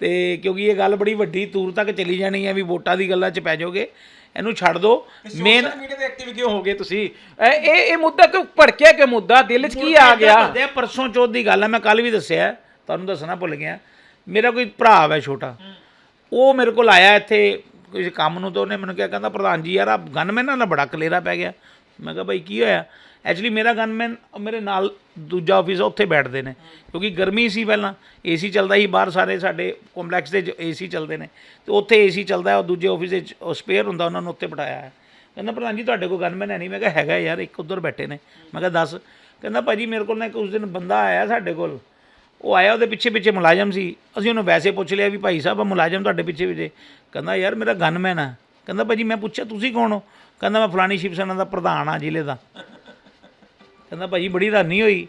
ਤੇ ਕਿਉਂਕਿ ਇਹ ਗੱਲ ਬੜੀ ਵੱਡੀ ਤੂਰ ਤੱਕ ਚਲੀ ਜਾਣੀ ਹੈ ਵੀ ਵੋਟਾਂ ਦੀ ਗੱਲਾਂ 'ਚ ਪੈ ਜਾਓਗੇ ਇਹਨੂੰ ਛੱਡ ਦੋ। ਮੇਨ ਮੀਡੀਆ ਤੇ ਐਕਟਿਵ ਕਿਉਂ ਹੋ ਗਏ ਤੁਸੀਂ? ਇਹ ਇਹ ਮੁੱਦਾ ਕਿਉਂ ਭੜਕਿਆ ਕਿ ਮੁੱਦਾ? ਦਿਲ 'ਚ ਕੀ ਆ ਗਿਆ? ਬੰਦੇ ਪਰਸੋਂ ਚੌਥ ਦੀ ਗੱਲ ਹੈ ਮੈਂ ਕੱਲ ਵੀ ਦੱਸਿਆ ਤੁਹਾਨੂੰ ਦੱਸਣਾ ਭੁੱਲ ਗਿਆ। ਮੇਰਾ ਕੋਈ ਭਰਾ ਹੈ ਛੋਟਾ ਉਹ ਮੇਰੇ ਕੋਲ ਆਇਆ ਇੱਥੇ ਕਿਸੇ ਕੰਮ ਨੂੰ ਤਾਂ ਉਹਨੇ ਮੈਨੂੰ ਕਿਹਾ, ਕਹਿੰਦਾ ਪ੍ਰਧਾਨ ਜੀ, ਯਾਰ ਆ ਗਨਮੈਨ ਨਾਲ ਬੜਾ ਕਲੇਰਾ ਪੈ ਗਿਆ। ਮੈਂ ਕਿਹਾ ਭਾਈ ਕੀ ਹੋਇਆ? ਐਕਚੁਅਲੀ ਮੇਰਾ ਗਨਮੈਨ ਮੇਰੇ ਨਾਲ ਦੂਜਾ ਆਫਿਸ ਉੱਥੇ ਬੈਠਦੇ ਨੇ। ਕਿਉਂਕਿ ਗਰਮੀ ਸੀ ਪਹਿਲਾਂ ਏਸੀ ਚੱਲਦਾ ਸੀ, ਬਾਹਰ ਸਾਰੇ ਸਾਡੇ ਕੰਪਲੈਕਸ ਦੇ ਏਸੀ ਚੱਲਦੇ ਨੇ। ਤੇ ਉੱਥੇ ਏਸੀ ਚੱਲਦਾ ਉਹ ਦੂਜੇ ਆਫਿਸ ਵਿੱਚ ਉਹ ਸਪੇਅਰ ਹੁੰਦਾ, ਉਹਨਾਂ ਨੂੰ ਉੱਥੇ ਬਿਠਾਇਆ ਹੈ। ਕਹਿੰਦਾ, ਪ੍ਰਧਾਨ ਜੀ, ਤੁਹਾਡੇ ਕੋਲ ਗਨਮੈਨ ਹੈ ਨਹੀਂ। ਮੈਂ ਕਿਹਾ, ਹੈਗਾ ਯਾਰ, ਇੱਕ ਉੱਧਰ ਬੈਠੇ ਨੇ। ਮੈਂ ਕਿਹਾ, ਦੱਸ। ਕਹਿੰਦਾ, ਭਾਜੀ, ਮੇਰੇ ਕੋਲ ਨਾ ਇੱਕ ਉਸ ਦਿਨ ਬੰਦਾ ਆਇਆ ਸਾਡੇ ਕੋਲ ਉਹ ਆਇਆ ਉਹਦੇ ਪਿੱਛੇ ਪਿੱਛੇ ਮੁਲਾਜ਼ਮ ਸੀ। ਅਸੀਂ ਉਹਨੂੰ ਵੈਸੇ ਪੁੱਛ ਲਿਆ ਵੀ ਭਾਈ ਸਾਹਿਬ ਆ ਮੁਲਾਜ਼ਮ ਤੁਹਾਡੇ ਪਿੱਛੇ ਪਿੱਛੇ ਕਹਿੰਦਾ ਯਾਰ ਮੇਰਾ ਗਨਮੈਨ ਆ। ਕਹਿੰਦਾ ਭਾਜੀ ਮੈਂ ਪੁੱਛਿਆ ਤੁਸੀਂ ਕੌਣ ਹੋ? ਕਹਿੰਦਾ ਮੈਂ ਫਲਾਣੀ ਸ਼ਿਵ ਸੈਨਾ ਦਾ ਪ੍ਰਧਾਨ ਆ ਜ਼ਿਲ੍ਹੇ ਦਾ। ਕਹਿੰਦਾ ਭਾਜੀ ਬੜੀ ਹੈਰਾਨੀ ਹੋਈ।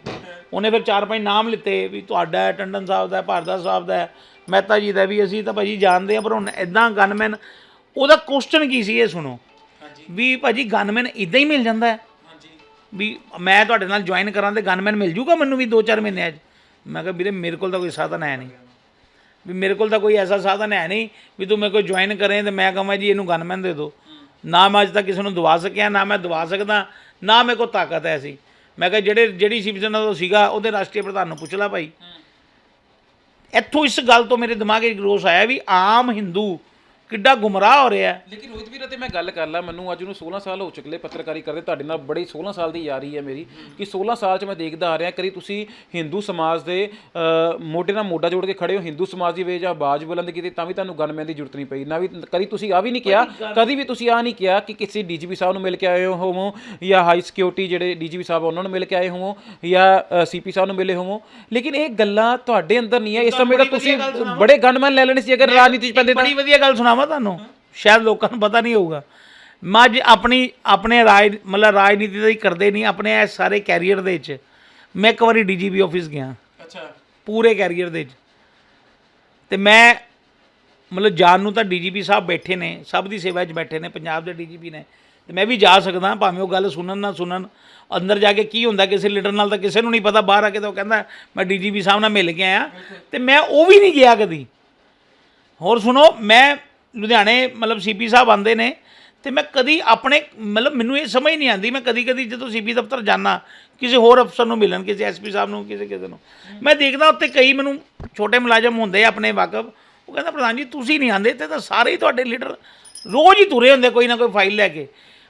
ਉਹਨੇ ਫਿਰ ਚਾਰ ਪੰਜ ਨਾਮ ਲਿੱਤੇ ਵੀ ਤੁਹਾਡਾ ਟੰਡਨ ਸਾਹਿਬ ਦਾ ਭਾਰਦਾ ਸਾਹਿਬ ਦਾ ਮਹਿਤਾ ਜੀ ਦਾ ਵੀ ਅਸੀਂ ਤਾਂ ਭਾਜੀ ਜਾਣਦੇ ਆ ਪਰ ਹੁਣ ਇਦਾਂ ਗਨਮੈਨ ਉਹਦਾ ਕੁਐਸਚਨ ਕੀ ਸੀ ਇਹ ਸੁਣੋ? ਵੀ ਭਾਜੀ ਗਨਮੈਨ ਇਦਾਂ ਹੀ ਮਿਲ ਜਾਂਦਾ ਹੈ? ਵੀ ਮੈਂ ਤੁਹਾਡੇ ਨਾਲ ਜੁਆਇਨ ਕਰਾਂ ਤੇ ਗਨਮੈਨ ਮਿਲ ਜੂਗਾ ਮੈਨੂੰ ਵੀ 2-4 ਮਹੀਨਿਆਂ 'ਚ? ਮੈਂ ਕਿਹਾ ਵੀਰੇ ਮੇਰੇ ਕੋਲ ਤਾਂ ਕੋਈ ਸਾਧਨ ਹੈ ਨਹੀਂ। ਵੀ ਮੇਰੇ ਕੋਲ ਤਾਂ ਕੋਈ ਐਸਾ ਸਾਧਨ ਹੈ ਨਹੀਂ ਵੀ ਤੂੰ ਮੇਰੇ ਕੋਲ ਜੁਆਇਨ ਕਰੇ ਤੇ ਮੈਂ ਕਹਾਂ ਜੀ ਇਹਨੂੰ ਗਨਮੈਨ ਦੇ ਦਿਓ ਨਾ ਮੈਂ ਅੱਜ ਤੱਕ ਕਿਸੇ ਨੂੰ ਦਵਾ ਸਕਿਆ ਨਾ ਮੈਂ ਦਵਾ ਸਕਦਾ ਨਾ ਮੇਰੇ ਕੋਲ ਤਾਕਤ ਹੈ ਸੀ ਮੈਂ ਕਿਹਾ ਜਿਹੜੇ ਜਿਹੜੀ ਸ਼ਿਵ ਸੈਨਾ ਤੋਂ ਸੀਗਾ ਉਹਦੇ ਰਾਸ਼ਟਰੀ ਪ੍ਰਧਾਨ ਨੂੰ ਪੁੱਛ ਲੈ ਭਾਈ। ਇੱਥੋਂ ਇਸ ਗੱਲ ਤੋਂ ਮੇਰੇ ਦਿਮਾਗ 'ਚ ਰੋਸ ਆਇਆ ਵੀ ਆਮ ਹਿੰਦੂ ਕਿੱਡਾ ਗੁੰਮਰਾਹ ਹੋ ਰਿਹਾ ਹੈ। ਲੇਕਿਨ ਰੋਹਿਤ ਵੀਰ ਅਤੇ ਮੈਂ ਗੱਲ ਕਰ ਲਾ ਮੈਨੂੰ ਅੱਜ ਨੂੰ 16 ਸਾਲ ਹੋ ਚੁੱਕੇ ਪੱਤਰਕਾਰੀ ਕਰਦੇ ਤੁਹਾਡੇ ਨਾਲ ਬੜੀ 16 ਸਾਲ ਦੀ ਯਾਰੀ ਹੈ ਮੇਰੀ ਕਿ 16 ਸਾਲ ਚ ਮੈਂ ਦੇਖਦਾ ਆ ਰਿਹਾ ਕਰੀ ਤੁਸੀਂ ਹਿੰਦੂ ਸਮਾਜ ਦੇ ਅ, ਮੋਢੇ ਨਾਲ ਮੋਢਾ ਜੋੜ ਕੇ ਖੜੇ ਹੋ ਹਿੰਦੂ ਸਮਾਜ ਦੀ ਵੇਜ ਆਵਾਜ਼ ਬੁਲੰਦ ਕੀਤੀ ਤਾਂ ਵੀ ਤੁਹਾਨੂੰ ਗਨਮੈਨ ਦੀ ਜ਼ਰੂਰਤ ਨਹੀਂ ਪਈ। ਨਾ ਵੀ ਕਦੀ ਤੁਸੀਂ ਆ ਵੀ ਨਹੀਂ ਕਿਹਾ ਕਦੀ ਵੀ ਤੁਸੀਂ ਆ ਨਹੀਂ ਕਿਹਾ ਕਿ ਕਿਸੇ ਡੀਜੀਪੀ ਸਾਹਿਬ ਨੂੰ ਮਿਲ ਕੇ ਆਏ ਹੋਵੋ ਜਾਂ ਹਾਈ ਸਿਕਿਉਰਿਟੀ ਜਿਹੜੇ ਡੀਜੀਪੀ ਸਾਹਿਬ ਉਹਨਾਂ ਨੂੰ ਮਿਲ ਕੇ ਆਏ ਹੋਵੋ ਜਾਂ ਸੀਪੀ ਸਾਹਿਬ ਨੂੰ ਮਿਲੇ ਹੋਵੋ। ਲੇਕਿਨ ਇਹ ਗੱਲਾਂ ਤੁਹਾਡੇ ਅੰਦਰ ਨਹੀਂ ਹੈ। ਇਸ ਸਮੇਂ ਤਾਂ ਤੁਸੀਂ ਬੜੇ ਗਨਮੈਨ ਲੈ ਲੈਣੇ ਸੀ ਅਗਰ ਰਾਜਨੀਤੀ ਚ ਪੈਂਦੇ ਤਾਂ। ਬੜੀ ਵਧੀਆ ਗੱਲ ਸੁਣਾਵਾਂ। ਤੁਹਾਨੂੰ? ਸ਼ਾਇਦ ਲੋਕਾਂ ਨੂੰ ਪਤਾ ਨਹੀਂ ਹੋਊਗਾ। ਮੈਂ ਅੱਜ ਆਪਣੀ ਆਪਣੇ ਰਾਜ ਮਤਲਬ ਰਾਜਨੀਤੀ ਦਾ ਹੀ ਕਰਦੇ ਨਹੀਂ ਆਪਣੇ ਇਹ ਸਾਰੇ ਕੈਰੀਅਰ ਦੇ ਵਿੱਚ। ਮੈਂ ਇੱਕ ਵਾਰੀ ਡੀਜੀਪੀ ਆਫਿਸ ਗਿਆ। ਅੱਛਾ। ਪੂਰੇ ਕੈਰੀਅਰ ਦੇ ਵਿੱਚ। ਤੇ ਮੈਂ ਮਤਲਬ ਜਾਣ ਨੂੰ ਤਾਂ ਡੀਜੀਪੀ ਸਾਹਿਬ ਬੈਠੇ ਨੇ ਸਭ ਦੀ ਸੇਵਾ 'ਚ ਬੈਠੇ ਨੇ ਪੰਜਾਬ ਦੇ ਡੀਜੀਪੀ ਨੇ। ਤੇ ਮੈਂ ਵੀ ਜਾ ਸਕਦਾ ਭਾਵੇਂ ਉਹ ਗੱਲ ਸੁਣਨ ਨਾ ਸੁਣਨ। ਅੰਦਰ ਜਾ ਕੇ ਕੀ ਹੁੰਦਾ ਕਿਸੇ ਲੀਡਰ ਨਾਲ ਤਾਂ ਕਿਸੇ ਨੂੰ ਨਹੀਂ ਪਤਾ ਬਾਹਰ ਆ ਕੇ ਤਾਂ ਉਹ ਕਹਿੰਦਾ ਮੈਂ ਡੀਜੀਪੀ ਸਾਹਿਬ ਨਾਲ ਮਿਲ ਕੇ ਆਇਆ। ਤੇ ਮੈਂ ਉਹ ਵੀ ਨਹੀਂ ਗਿਆ ਕਦੀ। ਹੋਰ ਸੁਣੋ ਮੈਂ ਲੁਧਿਆਣੇ ਮਤਲਬ ਸੀਪੀ ਸਾਹਿਬ ਆਂਦੇ ਨੇ ਤੇ ਮੈਂ ਕਦੀ ਆਪਣੇ ਮਤਲਬ ਮੈਨੂੰ ਇਹ ਸਮਝ ਨਹੀਂ ਆਂਦੀ ਮੈਂ ਕਦੀ ਕਦੀ ਜਦੋਂ ਸੀਪੀ ਦਫ਼ਤਰ ਜਾਣਾ ਕਿਸੇ ਹੋਰ ਅਫਸਰ ਨੂੰ ਮਿਲਣ ਕਿਸੇ ਐਸਪੀ ਸਾਹਿਬ ਨੂੰ ਕਿਸੇ ਕਿਸੇ ਨੂੰ। ਮੈਂ ਦੇਖਦਾ ਉੱਤੇ ਕਈ ਮੈਨੂੰ ਛੋਟੇ ਮੁਲਾਜ਼ਮ ਹੁੰਦੇ ਆਪਣੇ ਵਾਕਫ ਉਹ ਕਹਿੰਦਾ ਪ੍ਰਧਾਨ ਜੀ ਤੁਸੀਂ ਨਹੀਂ ਆਂਦੇ ਤੇ ਤਾਂ ਸਾਰੇ ਹੀ ਤੁਹਾਡੇ ਲੀਡਰ ਰੋਜ਼ ਹੀ ਤੁਰੇ ਹੁੰਦੇ ਕੋਈ ਨਾ ਕੋਈ ਫਾਈਲ ਲੈ ਕੇ।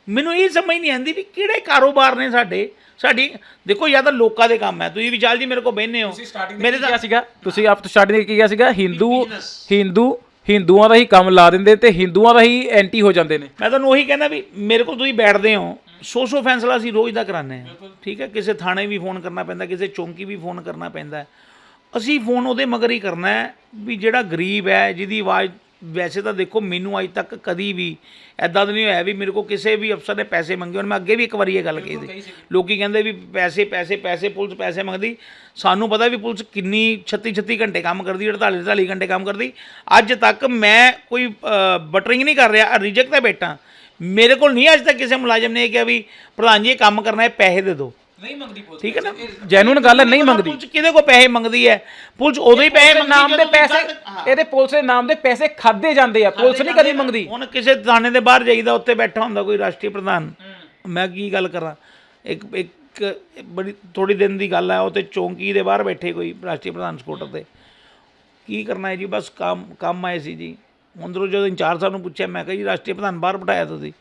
ਮੈਨੂੰ ਇਹ ਸਮਝ ਨਹੀਂ ਆਂਦੀ ਵੀ ਕਿਹੜੇ ਕਾਰੋਬਾਰ ਨੇ ਸਾਡੇ ਸਾਡੀ ਦੇਖੋ ਜਾਂ ਤਾਂ ਲੋਕਾਂ ਦੇ ਕੰਮ ਹੈ। ਤੁਸੀਂ ਵਿਚਾਲ ਜੀ ਮੇਰੇ ਕੋਲ ਬਹਿਨੇ ਹੋ। ਮੇਰੇ ਤਾਂ ਸੀਗਾ? ਤੁਸੀਂ ਆਪ ਤੋਂ ਸਟਾਰਟਿੰਗ ਕੀ ਕਿਹਾ ਸੀਗਾ? ਹਿੰਦੂ ਹਿੰਦੂ ਹਿੰਦੂਆਂ ਦਾ ਹੀ ਕੰਮ ਲਾ ਦਿੰਦੇ ਤੇ ਹਿੰਦੂਆਂ ਦਾ ਹੀ ਐਂਟੀ ਹੋ ਜਾਂਦੇ ਨੇ। ਮੈਂ ਤੁਹਾਨੂੰ ਉਹੀ ਕਹਿੰਦਾ ਵੀ ਮੇਰੇ ਕੋਲ ਤੁਸੀਂ ਬੈਠਦੇ ਹੋ ਸੌ ਸੌ ਫੈਸਲਾ ਅਸੀਂ ਰੋਜ਼ ਦਾ ਕਰਾਉਂਦੇ ਹਾਂ। ਠੀਕ ਹੈ ਕਿਸੇ ਥਾਣੇ ਵੀ ਫੋਨ ਕਰਨਾ ਪੈਂਦਾ ਕਿਸੇ ਚੌਂਕੀ ਵੀ ਫੋਨ ਕਰਨਾ ਪੈਂਦਾ। ਅਸੀਂ ਫੋਨ ਉਹਦੇ ਮਗਰ ਹੀ ਕਰਨਾ ਹੈ ਵੀ ਜਿਹੜਾ ਗਰੀਬ ਹੈ ਜਿਹਦੀ ਆਵਾਜ਼ ਵੈਸੇ ਤਾਂ ਦੇਖੋ ਮੈਨੂੰ ਅੱਜ ਤੱਕ ਕਦੀ ਵੀ ਐਦਾਂ ਤਾਂ ਨਹੀਂ ਹੋਇਆ ਵੀ ਮੇਰੇ ਕੋਲ ਕਿਸੇ ਵੀ ਅਫਸਰ ਨੇ ਪੈਸੇ ਮੰਗੇ ਹੋਣ। ਮੈਂ ਅੱਗੇ ਵੀ ਇੱਕ ਵਾਰੀ ਇਹ ਗੱਲ ਕਹੀ ਸੀ। ਲੋਕੀ ਕਹਿੰਦੇ ਵੀ ਪੈਸੇ ਪੈਸੇ ਪੈਸੇ ਪੁਲਿਸ ਪੈਸੇ ਮੰਗਦੀ। ਸਾਨੂੰ ਪਤਾ ਵੀ ਪੁਲਿਸ ਕਿੰਨੀ 36 36 ਘੰਟੇ ਕੰਮ ਕਰਦੀ 48 48 ਘੰਟੇ ਕੰਮ ਕਰਦੀ। ਅੱਜ ਤੱਕ ਮੈਂ ਕੋਈ ਬਟਰਿੰਗ ਨਹੀਂ ਕਰ ਰਿਹਾ ਰਿਜੈਕਟ ਤੇ ਬੈਠਾ। ਮੇਰੇ ਕੋਲ ਨਹੀਂ ਅੱਜ ਤੱਕ ਕਿਸੇ ਮੁਲਾਜ਼ਮ ਨੇ ਇਹ ਕਿਹਾ ਵੀ ਪ੍ਰਧਾਨ ਜੀ ਇਹ ਕੰਮ ਕਰਨਾ ਹੈ ਪੈਸੇ ਦੇ ਦਿਓ। ਨਹੀਂ ਮੰਗਦੀ ਪੁਲਿਸ ਠੀਕ ਹੈ ਨਾ? ਜੈਨੂਨ ਗੱਲ ਹੈ ਨਹੀਂ ਮੰਗਦੀ। ਪੁਲਿਸ ਕਿਹਦੇ ਕੋ ਪੈਸੇ ਮੰਗਦੀ ਹੈ? ਪੁਲਿਸ ਉਦੋਂ ਹੀ ਪੈਸੇ ਨਾਮ ਦੇ ਪੈਸੇ ਇਹਦੇ ਪੁਲਿਸ ਦੇ ਨਾਮ ਦੇ ਪੈਸੇ ਖਾਦੇ ਜਾਂਦੇ ਆ ਪੁਲਿਸ ਨਹੀਂ ਕਦੀ ਮੰਗਦੀ। ਹੁਣ ਕਿਸੇ ਥਾਣੇ ਦੇ ਬਾਹਰ ਜਾਈਦਾ ਉੱਤੇ ਬੈਠਾ ਹੁੰਦਾ ਕੋਈ ਰਾਸ਼ਟਰੀ ਪ੍ਰਧਾਨ। ਮੈਂ ਕੀ ਗੱਲ ਕਰਾਂ? ਇੱਕ ਇੱਕ ਬੜੀ ਥੋੜੀ ਦਿਨ ਦੀ ਗੱਲ ਹੈ ਉਹ ਤੇ ਚੌਂਕੀ ਦੇ ਬਾਹਰ ਬੈਠੇ ਕੋਈ ਰਾਸ਼ਟਰੀ ਪ੍ਰਧਾਨ ਸਕੂਟਰ ਤੇ। ਕੀ ਕਰਨਾ ਹੈ ਜੀ? ਬਸ ਕੰਮ ਕੰਮ ਆਏ ਸੀ ਜੀ। ਅੰਦਰੋਂ ਜਦੋਂ ਇੰਚਾਰਜ ਸਾਹਿਬ ਨੂੰ ਪੁੱਛਿਆ ਮੈਂ ਕਿਹਾ ਜੀ ਰਾਸ਼ਟਰੀ ਪ੍ਰਧਾਨ ਬਾਹਰ ਬਿਠਾਇਆ ਤੁਸੀਂ।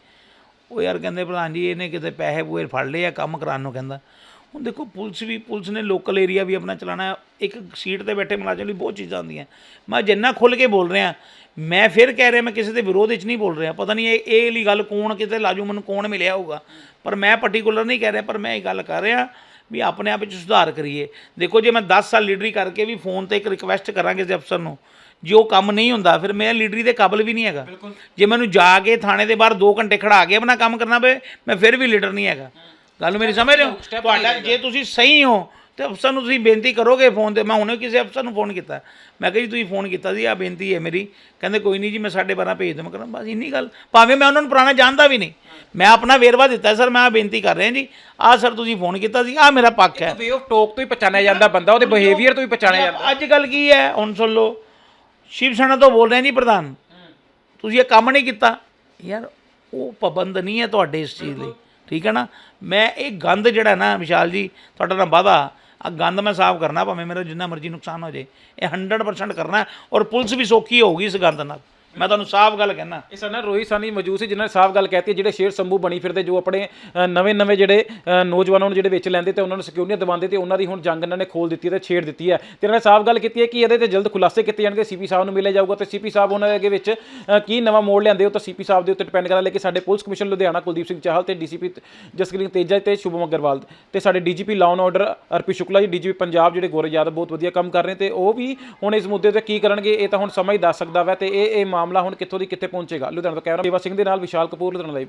ਉਹ ਯਾਰ ਕਹਿੰਦੇ ਪ੍ਰਧਾਨ ਜੀ, ਇਹਨੇ ਕਿਤੇ ਪੈਸੇ ਪੂਏ ਫੜ ਲਏ ਆ, ਕੰਮ ਕਰਾਉਣ ਨੂੰ ਕਹਿੰਦਾ। ਹੁਣ ਦੇਖੋ, ਪੁਲਿਸ ਵੀ, ਪੁਲਿਸ ਨੇ ਲੋਕਲ ਏਰੀਆ ਵੀ ਆਪਣਾ ਚਲਾਣਾ ਇੱਕ ਸੀਟ ਤੇ ਬੈਠੇ ਮੁਲਾਜ਼ਮ ਲਈ ਬਹੁਤ ਚੀਜ਼ਾਂ ਆਉਂਦੀਆਂ। ਮੈਂ ਜਿੰਨਾ ਖੁੱਲ ਕੇ ਬੋਲ ਰਿਹਾ, ਮੈਂ ਫਿਰ ਕਹਿ ਰਿਹਾ, ਮੈਂ ਕਿਸੇ ਦੇ ਵਿਰੋਧ ਵਿੱਚ ਨਹੀਂ ਬੋਲ ਰਿਹਾ। ਪਤਾ ਨਹੀਂ ਇਹ ਇਹ ਵਾਲੀ ਗੱਲ ਕੌਣ, ਕਿਤੇ ਲਾਜੂ ਮੈਨੂੰ ਕੌਣ ਮਿਲਿਆ ਹੋਊਗਾ। ਪਰ ਮੈਂ ਪਾਰਟਿਕੂਲਰ ਨਹੀਂ ਕਹਿ ਰਿਹਾ, ਪਰ ਮੈਂ ਇਹ ਗੱਲ ਕਰ ਰਿਹਾ ਵੀ ਆਪਣੇ ਆਪ ਵਿੱਚ ਸੁਧਾਰ ਕਰੀਏ। ਦੇਖੋ, ਜੇ ਮੈਂ 10 ਸਾਲ ਲੀਡਰੀ ਕਰਕੇ ਵੀ ਫੋਨ ਤੇ ਇੱਕ ਰਿਕਵੈਸਟ ਕਰਾਂਗੇ ਕਿਸੇ ਅਫਸਰ ਨੂੰ ਜੇ ਉਹ ਕੰਮ ਨਹੀਂ ਹੁੰਦਾ ਫਿਰ ਮੈਂ ਲੀਡਰੀ ਦੇ ਕਾਬਿਲ ਵੀ ਨਹੀਂ ਹੈਗਾ। ਜੇ ਮੈਨੂੰ ਜਾ ਕੇ ਥਾਣੇ ਦੇ ਬਾਹਰ 2 ਘੰਟੇ ਖੜਾ ਕੇ ਆਪਣਾ ਕੰਮ ਕਰਨਾ ਪਏ ਮੈਂ ਫਿਰ ਵੀ ਲੀਡਰ ਨਹੀਂ ਹੈਗਾ। ਗੱਲ ਮੇਰੀ ਸਮਝ ਰਹੇ ਹੋ? ਤੁਹਾਡਾ ਜੇ ਤੁਸੀਂ ਸਹੀ ਹੋ ਤੇ ਅਫਸਰ ਨੂੰ ਤੁਸੀਂ ਬੇਨਤੀ ਕਰੋਗੇ ਫੋਨ ਤੇ। ਮੈਂ ਹੁਣੇ ਕਿਸੇ ਅਫਸਰ ਨੂੰ ਫੋਨ ਕੀਤਾ। ਮੈਂ ਕਿਹਾ ਜੀ ਤੁਸੀਂ ਫੋਨ ਕੀਤਾ ਸੀ ਆ ਬੇਨਤੀ ਹੈ ਮੇਰੀ। ਕਹਿੰਦੇ ਕੋਈ ਨਹੀਂ ਜੀ ਮੈਂ 12:30 ਭੇਜ ਦਵਾਂ। ਕਰਾਂ ਬਸ ਇੰਨੀ ਗੱਲ। ਭਾਵੇਂ ਮੈਂ ਉਹਨਾਂ ਨੂੰ ਪੁਰਾਣਾ ਜਾਣਦਾ ਵੀ ਨਹੀਂ। ਮੈਂ ਆਪਣਾ ਵੇਰਵਾ ਦਿੱਤਾ ਸਰ ਮੈਂ ਆ ਬੇਨਤੀ ਕਰ ਰਿਹਾ ਜੀ। ਆ ਸਰ ਤੁਸੀਂ ਫੋਨ ਕੀਤਾ ਸੀ ਆ ਮੇਰਾ ਪੱਖ ਹੈ। ਵੇ ਆਫ ਟਾਕ ਤੋਂ ਹੀ ਪਛਾਣਿਆ ਜਾਂਦਾ ਬੰਦਾ ਉਹਦੇ ਬਿਹੇਵੀਅਰ ਤੋਂ ਹੀ ਪਛਾਣਿਆ ਜਾਂਦਾ। ਅੱਜ ਕੱਲ ਕੀ ਹੈ? ਹੁਣ ਸੁਣ ਲਓ। ਸ਼ਿਵ ਸੈਨਾ ਤੋਂ ਬੋਲ ਰਹੇ ਜੀ ਪ੍ਰਧਾਨ। ਤੁਸੀਂ ਇਹ ਕੰਮ ਨਹੀਂ ਕੀਤਾ। ਯਾਰ ਉਹ ਪਾਬੰਦ ਨਹੀਂ ਹੈ ਤੁਹਾਡੇ ਇਸ ਚੀਜ਼ ਲਈ। ਠੀਕ ਹੈ ਨਾ? ਮੈਂ ਇਹ ਗੰਦ ਜਿਹੜਾ ਨਾ ਵਿਸ਼ਾਲ ਜੀ ਤੁਹਾਡਾ ਨਾ ਵਾਦਾ ਆ ਗੰਦ ਮੈਂ ਸਾਫ਼ ਕਰਨਾ ਭਾਵੇਂ ਮੇਰਾ ਜਿੰਨਾ ਮਰਜ਼ੀ ਨੁਕਸਾਨ ਹੋ ਜੇ ਇਹ 100% ਕਰਨਾ ਹੈ ਔਰ ਪੁਲਿਸ ਵੀ ਸੌਖੀ ਹੋਊਗੀ ਇਸ ਗੰਦ ਨਾਲ। ਮੈਂ ਤੁਹਾਨੂੰ ਸਾਫ਼ ਗੱਲ ਕਹਿਣਾ। ਇਹ ਸਾਡੇ ਰੋਹਿਤ ਸਾਨੀ ਮੌਜੂਦ ਸੀ ਜਿਨ੍ਹਾਂ ਨੇ ਸਾਫ਼ ਗੱਲ ਕਹਿਤੀ ਹੈ, ਜਿਹੜੇ ਸ਼ੇਰ ਸੰਭੂ ਬਣੀ ਫਿਰਦੇ ਜੋ ਆਪਣੇ ਨਵੇਂ ਨਵੇਂ ਜਿਹੜੇ ਨੌਜਵਾਨਾਂ ਨੂੰ ਜਿਹੜੇ ਵਿੱਚ ਲੈਂਦੇ ਤੇ ਉਹਨਾਂ ਨੂੰ ਸਿਕਿਉਰਟੀਆਂ ਦਿਵਾਉਂਦੇ ਤੇ ਉਹਨਾਂ ਦੀ ਹੁਣ ਜੰਗ ਇਹਨਾਂ ਨੇ ਖੋਲ ਦਿੱਤੀ ਹੈ ਤੇ ਛੇੜ ਦਿੱਤੀ ਹੈ। ਤੇ ਇਹਨਾਂ ਨੇ ਸਾਫ਼ ਗੱਲ ਕੀਤੀ ਹੈ ਕਿ ਇਹਦੇ ਤੇ ਜਲਦ ਖੁਲਾਸੇ ਕੀਤੇ ਜਾਣਗੇ ਸੀਪੀ ਸਾਹਿਬ ਨੂੰ ਮਿਲਿਆ ਜਾਊਗਾ ਤੇ ਸੀਪੀ ਸਾਹਿਬ ਉਹਨਾਂ ਦੇ ਅੱਗੇ ਵਿੱਚ ਕੀ ਨਵਾਂ ਮੋੜ ਲਿਆਂਦੇ ਉਹ ਤਾਂ ਸੀਪੀ ਸਾਹਿਬ ਦੇ ਉੱਤੇ ਡਿਪੈਂਡ ਕਰਦਾ ਲੇਕਿਨ ਸਾਡੇ ਪੁਲਿਸ ਕਮਿਸ਼ਨ ਲੁਧਿਆਣਾ ਕੁਲਦੀਪ ਸਿੰਘ ਚਾਹਲ ਤੇ ਡੀਸੀਪੀ ਜਸਕਰੀਨ ਤੇਜਾ ਤੇ ਸ਼ੁਭਮ ਅਗਰਵਾਲ ਤੇ ਸਾਡੇ DGP law order RP Shukla ji DGP Punjab ਜਿਹੜੇ ਗੋਰੇ ਯਾਦਵ ਬਹੁਤ ਵਧੀਆ ਕੰਮ ਕਰ ਰਹੇ ਤੇ ਉਹ ਵੀ ਹੁਣ ਇਸ ਮੁੱਦੇ ਤੇ ਕੀ ਕਰਨਗੇ ਇਹ ਤਾਂ ਹੁਣ ਸਮਾਂ ਹੀ ਦੱਸ ਸਕਦਾ ਵਾ ਤੇ ਇਹ ਇਹ ਮਾਮਲਾ ਹੁਣ ਕਿੱਥੋਂ ਦੀ ਕਿੱਥੇ ਪਹੁੰਚੇਗਾ? ਲੁਧਿਆਣਾ ਤੋਂ ਕੈਮਰਾ ਸੇਵਾ ਸਿੰਘ ਦੇ ਨਾਲ ਵਿਸ਼ਾਲ ਕਪੂਰ, ਲੁਧਿਆਣਾ ਲਾਈਵ